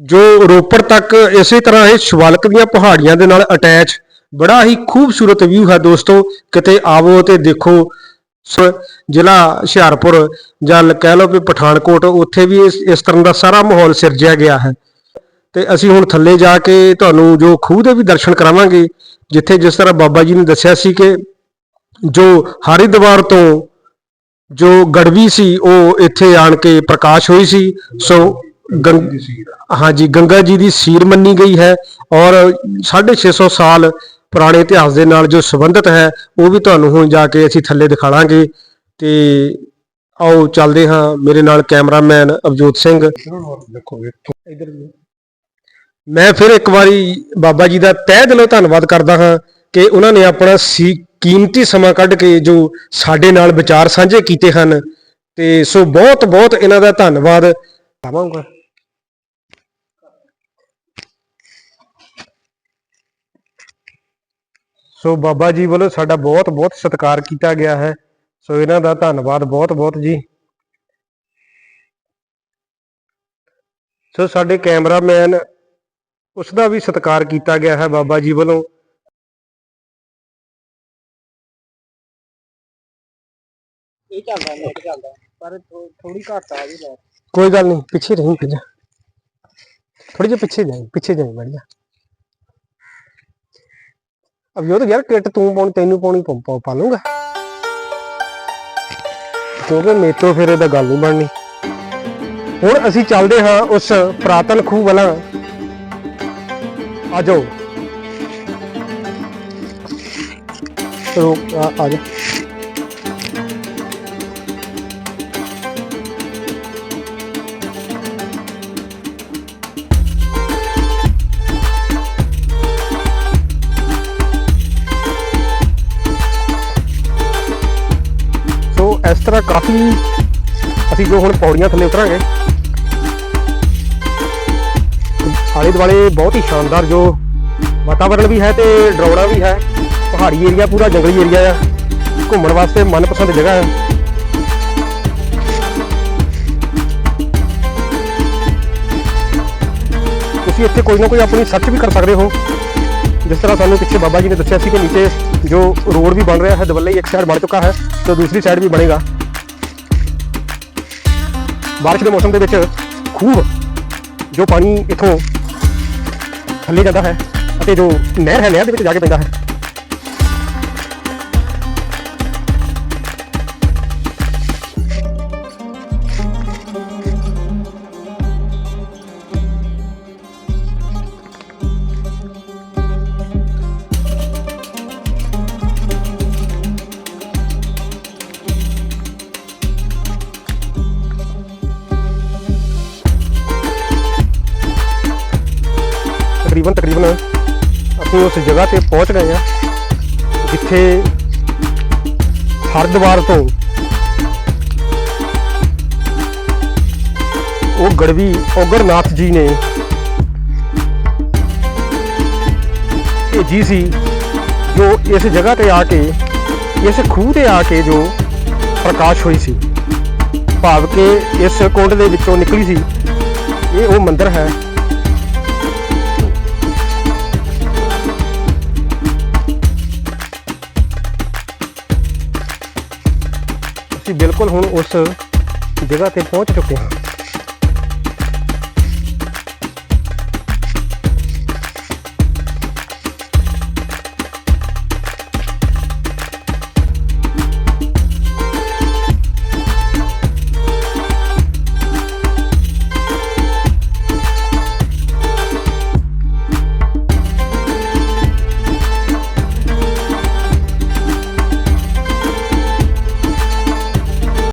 ਜੋ ਰੋਪੜ ਤੱਕ ਇਸੇ ਤਰ੍ਹਾਂ ਇਹ ਸਵਾਲਕ ਦੀਆਂ ਪਹਾੜੀਆਂ ਦੇ ਨਾਲ ਅਟੈਚ, ਬੜਾ ਹੀ ਖੂਬਸੂਰਤ ਵਿਊ ਹੈ ਦੋਸਤੋ। ਕਿਤੇ ਆਵੋ ਤੇ ਦੇਖੋ, ਸ- ਜ਼ਿਲ੍ਹਾ ਹੁਸ਼ਿਆਰਪੁਰ ਜਾਂ ਕਹਿ ਲਓ ਵੀ ਪਠਾਨਕੋਟ, ਉੱਥੇ ਵੀ ਇਸ ਤਰ੍ਹਾਂ ਦਾ ਸਾਰਾ ਮਾਹੌਲ ਸਿਰਜਿਆ ਗਿਆ ਹੈ। ਤੇ ਅਸੀਂ ਹੁਣ ਥੱਲੇ ਜਾ ਕੇ ਤੁਹਾਨੂੰ ਜੋ ਖੂਹ ਦੇ ਵੀ ਦਰਸ਼ਨ ਕਰਾਵਾਂਗੇ, ਜਿੱਥੇ ਜਿਸ ਤਰ੍ਹਾਂ ਬਾਬਾ ਜੀ ਨੇ ਦੱਸਿਆ ਸੀ ਕਿ ਜੋ ਹਰਿਦੁਆਰ ਤੋਂ ਜੋ ਗੜਵੀ ਸੀ, ਉਹ ਇੱਥੇ ਆਣ ਕੇ ਪ੍ਰਕਾਸ਼ ਹੋਈ ਸੀ। ਸੋ ਗੰਗ ਦੀ ਸੀਰ ਹਾਂਜੀ ਗੰਗਾ ਜੀ ਦੀ ਸੀਰ ਮੰਨੀ ਗਈ ਹੈ ਔਰ 650 ਸਾਲ ਪੁਰਾਣੇ ਇਤਿਹਾਸ ਦੇ ਨਾਲ ਜੋ ਸੰਬੰਧਿਤ ਹੈ ਉਹ ਵੀ ਤੁਹਾਨੂੰ ਹੁਣ ਜਾ ਕੇ ਅਸੀਂ ਥੱਲੇ ਦਿਖਾਵਾਂਗੇ ਤੇ ਆਓ ਚੱਲਦੇ ਹਾਂ ਮੇਰੇ ਨਾਲ ਕੈਮਰਾਮੈਨ ਅਵਜੋਤ ਸਿੰਘ। ਦੇਖੋ ਮੈਂ ਫਿਰ ਇੱਕ ਵਾਰੀ ਬਾਬਾ ਜੀ ਦਾ ਤਹਿ ਦਿਲੋਂ ਧੰਨਵਾਦ ਕਰਦਾ ਹਾਂ ਕਿ ਉਹਨਾਂ ਨੇ ਆਪਣਾ ਸੀ ਕੀਮਤੀ ਸਮਾਂ ਕੱਢ ਕੇ ਜੋ ਸਾਡੇ ਨਾਲ ਵਿਚਾਰ ਸਾਂਝੇ ਕੀਤੇ ਹਨ। ਤੇ ਸੋ ਬਹੁਤ ਬਹੁਤ ਇਹਨਾਂ ਦਾ ਧੰਨਵਾਦ। ਆਵਾਂਗਾ। ਸੋ ਬਾਬਾ ਜੀ ਵੱਲੋਂ ਸਾਡਾ ਬਹੁਤ ਬਹੁਤ ਸਤਿਕਾਰ ਕੀਤਾ ਗਿਆ ਹੈ। ਸੋ ਇਹਨਾਂ ਦਾ ਧੰਨਵਾਦ ਬਹੁਤ ਬਹੁਤ ਜੀ। ਸੋ ਸਾਡੇ ਕੈਮਰਾਮੈਨ ਉਸ ਦਾ ਵੀ ਸਤਿਕਾਰ ਕੀਤਾ ਗਿਆ ਹੈ ਬਾਬਾ ਜੀ ਵੱਲੋਂ। ਇਹ ਚੱਲਦਾ ਨੈਟ ਚੱਲਦਾ। ਪਰ ਥੋੜੀ ਘੱਟ ਆ ਕੋਈ ਗੱਲ ਨਹੀਂ ਪਿੱਛੇ ਰਹੀ ਫਿਰ ਥੋੜੀ ਜਿਹੀ ਪਿੱਛੇ ਜਾਈ ਪਿੱਛੇ ਜਾਈ ਬੜੀਆ ਅਬ ਯਾਰ ਕਿਟ ਤੂੰ ਪਾਉਣੀ, ਤੈਨੂੰ ਪਾਉਣੀ, ਪਾ- ਪਾ- ਲੂੰਗਾ ਕਿਉਂਕਿ ਮੇਰੇ ਤੋਂ ਫਿਰ ਇਹਦਾ ਗੱਲ ਨਹੀਂ ਬਣਨੀ। ਹੁਣ ਅਸੀਂ ਚੱਲਦੇ ਹਾਂ ਉਸ ਪ੍ਰਾਤਨ ਖੂਹ ਵੱਲ। ਆ ਜਾਓ। ਚਲੋ ਆ ਜਾ ਇਸ ਕਾਫੀ ਅਸੀਂ ਜੋ ਹੁਣ ਪੌੜੀਆਂ ਥੱਲੇ ਉਤਰਾਂਗੇ, ਆਲੇ ਦੁਆਲੇ ਬਹੁਤ ਹੀ ਸ਼ਾਨਦਾਰ ਜੋ ਵਾਤਾਵਰਣ ਵੀ ਹੈ ਤੇ ਡਰਾਉਣਾ ਵੀ ਹੈ, ਪਹਾੜੀ ਏਰੀਆ ਪੂਰਾ ਜੰਗਲੀ ਏਰੀਆ ਆ, ਘੁੰਮਣ ਵਾਸਤੇ ਮਨਪਸੰਦ ਜਗ੍ਹਾ ਹੈ ਤੁਸੀਂ ਇੱਥੇ ਕੋਈ ਨਾ ਕੋਈ ਆਪਣੀ ਸਰਚ ਵੀ ਕਰ ਸਕਦੇ ਹੋ, ਜਿਸ ਤਰ੍ਹਾਂ ਸਾਨੂੰ ਪਿੱਛੇ ਬਾਬਾ ਜੀ ਨੇ ਦੱਸਿਆ ਸੀ ਕਿ ਨੀਚੇ ਜੋ ਰੋਡ ਵੀ ਬਣ ਰਿਹਾ ਹੈ, ਦਵੱਲੇ ਇੱਕ ਸਾਈਡ ਬਣ ਚੁੱਕਾ ਹੈ, ਤੇ ਦੂਸਰੀ ਸਾਈਡ ਵੀ ਬਣੇਗਾ। ਬਾਰਿਸ਼ ਦੇ ਮੌਸਮ ਦੇ ਵਿੱਚ ਖੂਬ ਜੋ ਪਾਣੀ ਇੱਥੋਂ ਥੱਲੇ ਜਾਂਦਾ ਹੈ ਅਤੇ ਜੋ ਨਹਿਰ ਹੈ, ਨਹਿਰ ਦੇ ਵਿੱਚ ਜਾ ਕੇ ਪੈਂਦਾ ਹੈ। ਜਗ੍ਹਾ ਤੇ ਪਹੁੰਚ ਗਏ ਆ, ਜਿੱਥੇ ਹਰਿਦੁਆਰ ਤੋਂ ਉਹ ਗੜਵੀ ਓਗਰਨਾਥ ਜੀ ਨੇ ਜੀ ਸੀ, ਜੋ ਇਸ ਜਗ੍ਹਾ ਤੇ ਆ ਕੇ, ਇਸ ਖੂਹ ਤੇ ਆ ਕੇ ਜੋ ਪ੍ਰਕਾਸ਼ ਹੋਈ ਸੀ। ਭਾਵ ਕਿ ਇਸ ਕੁੰਡ ਦੇ ਵਿੱਚੋਂ ਨਿਕਲੀ ਸੀ। ਇਹ ਉਹ ਮੰਦਿਰ ਹੈ। ਬਿਲਕੁਲ ਹੁਣ ਉਸ ਜਗ੍ਹਾ ਤੇ ਪਹੁੰਚ ਚੁੱਕੇ ਹਾਂ।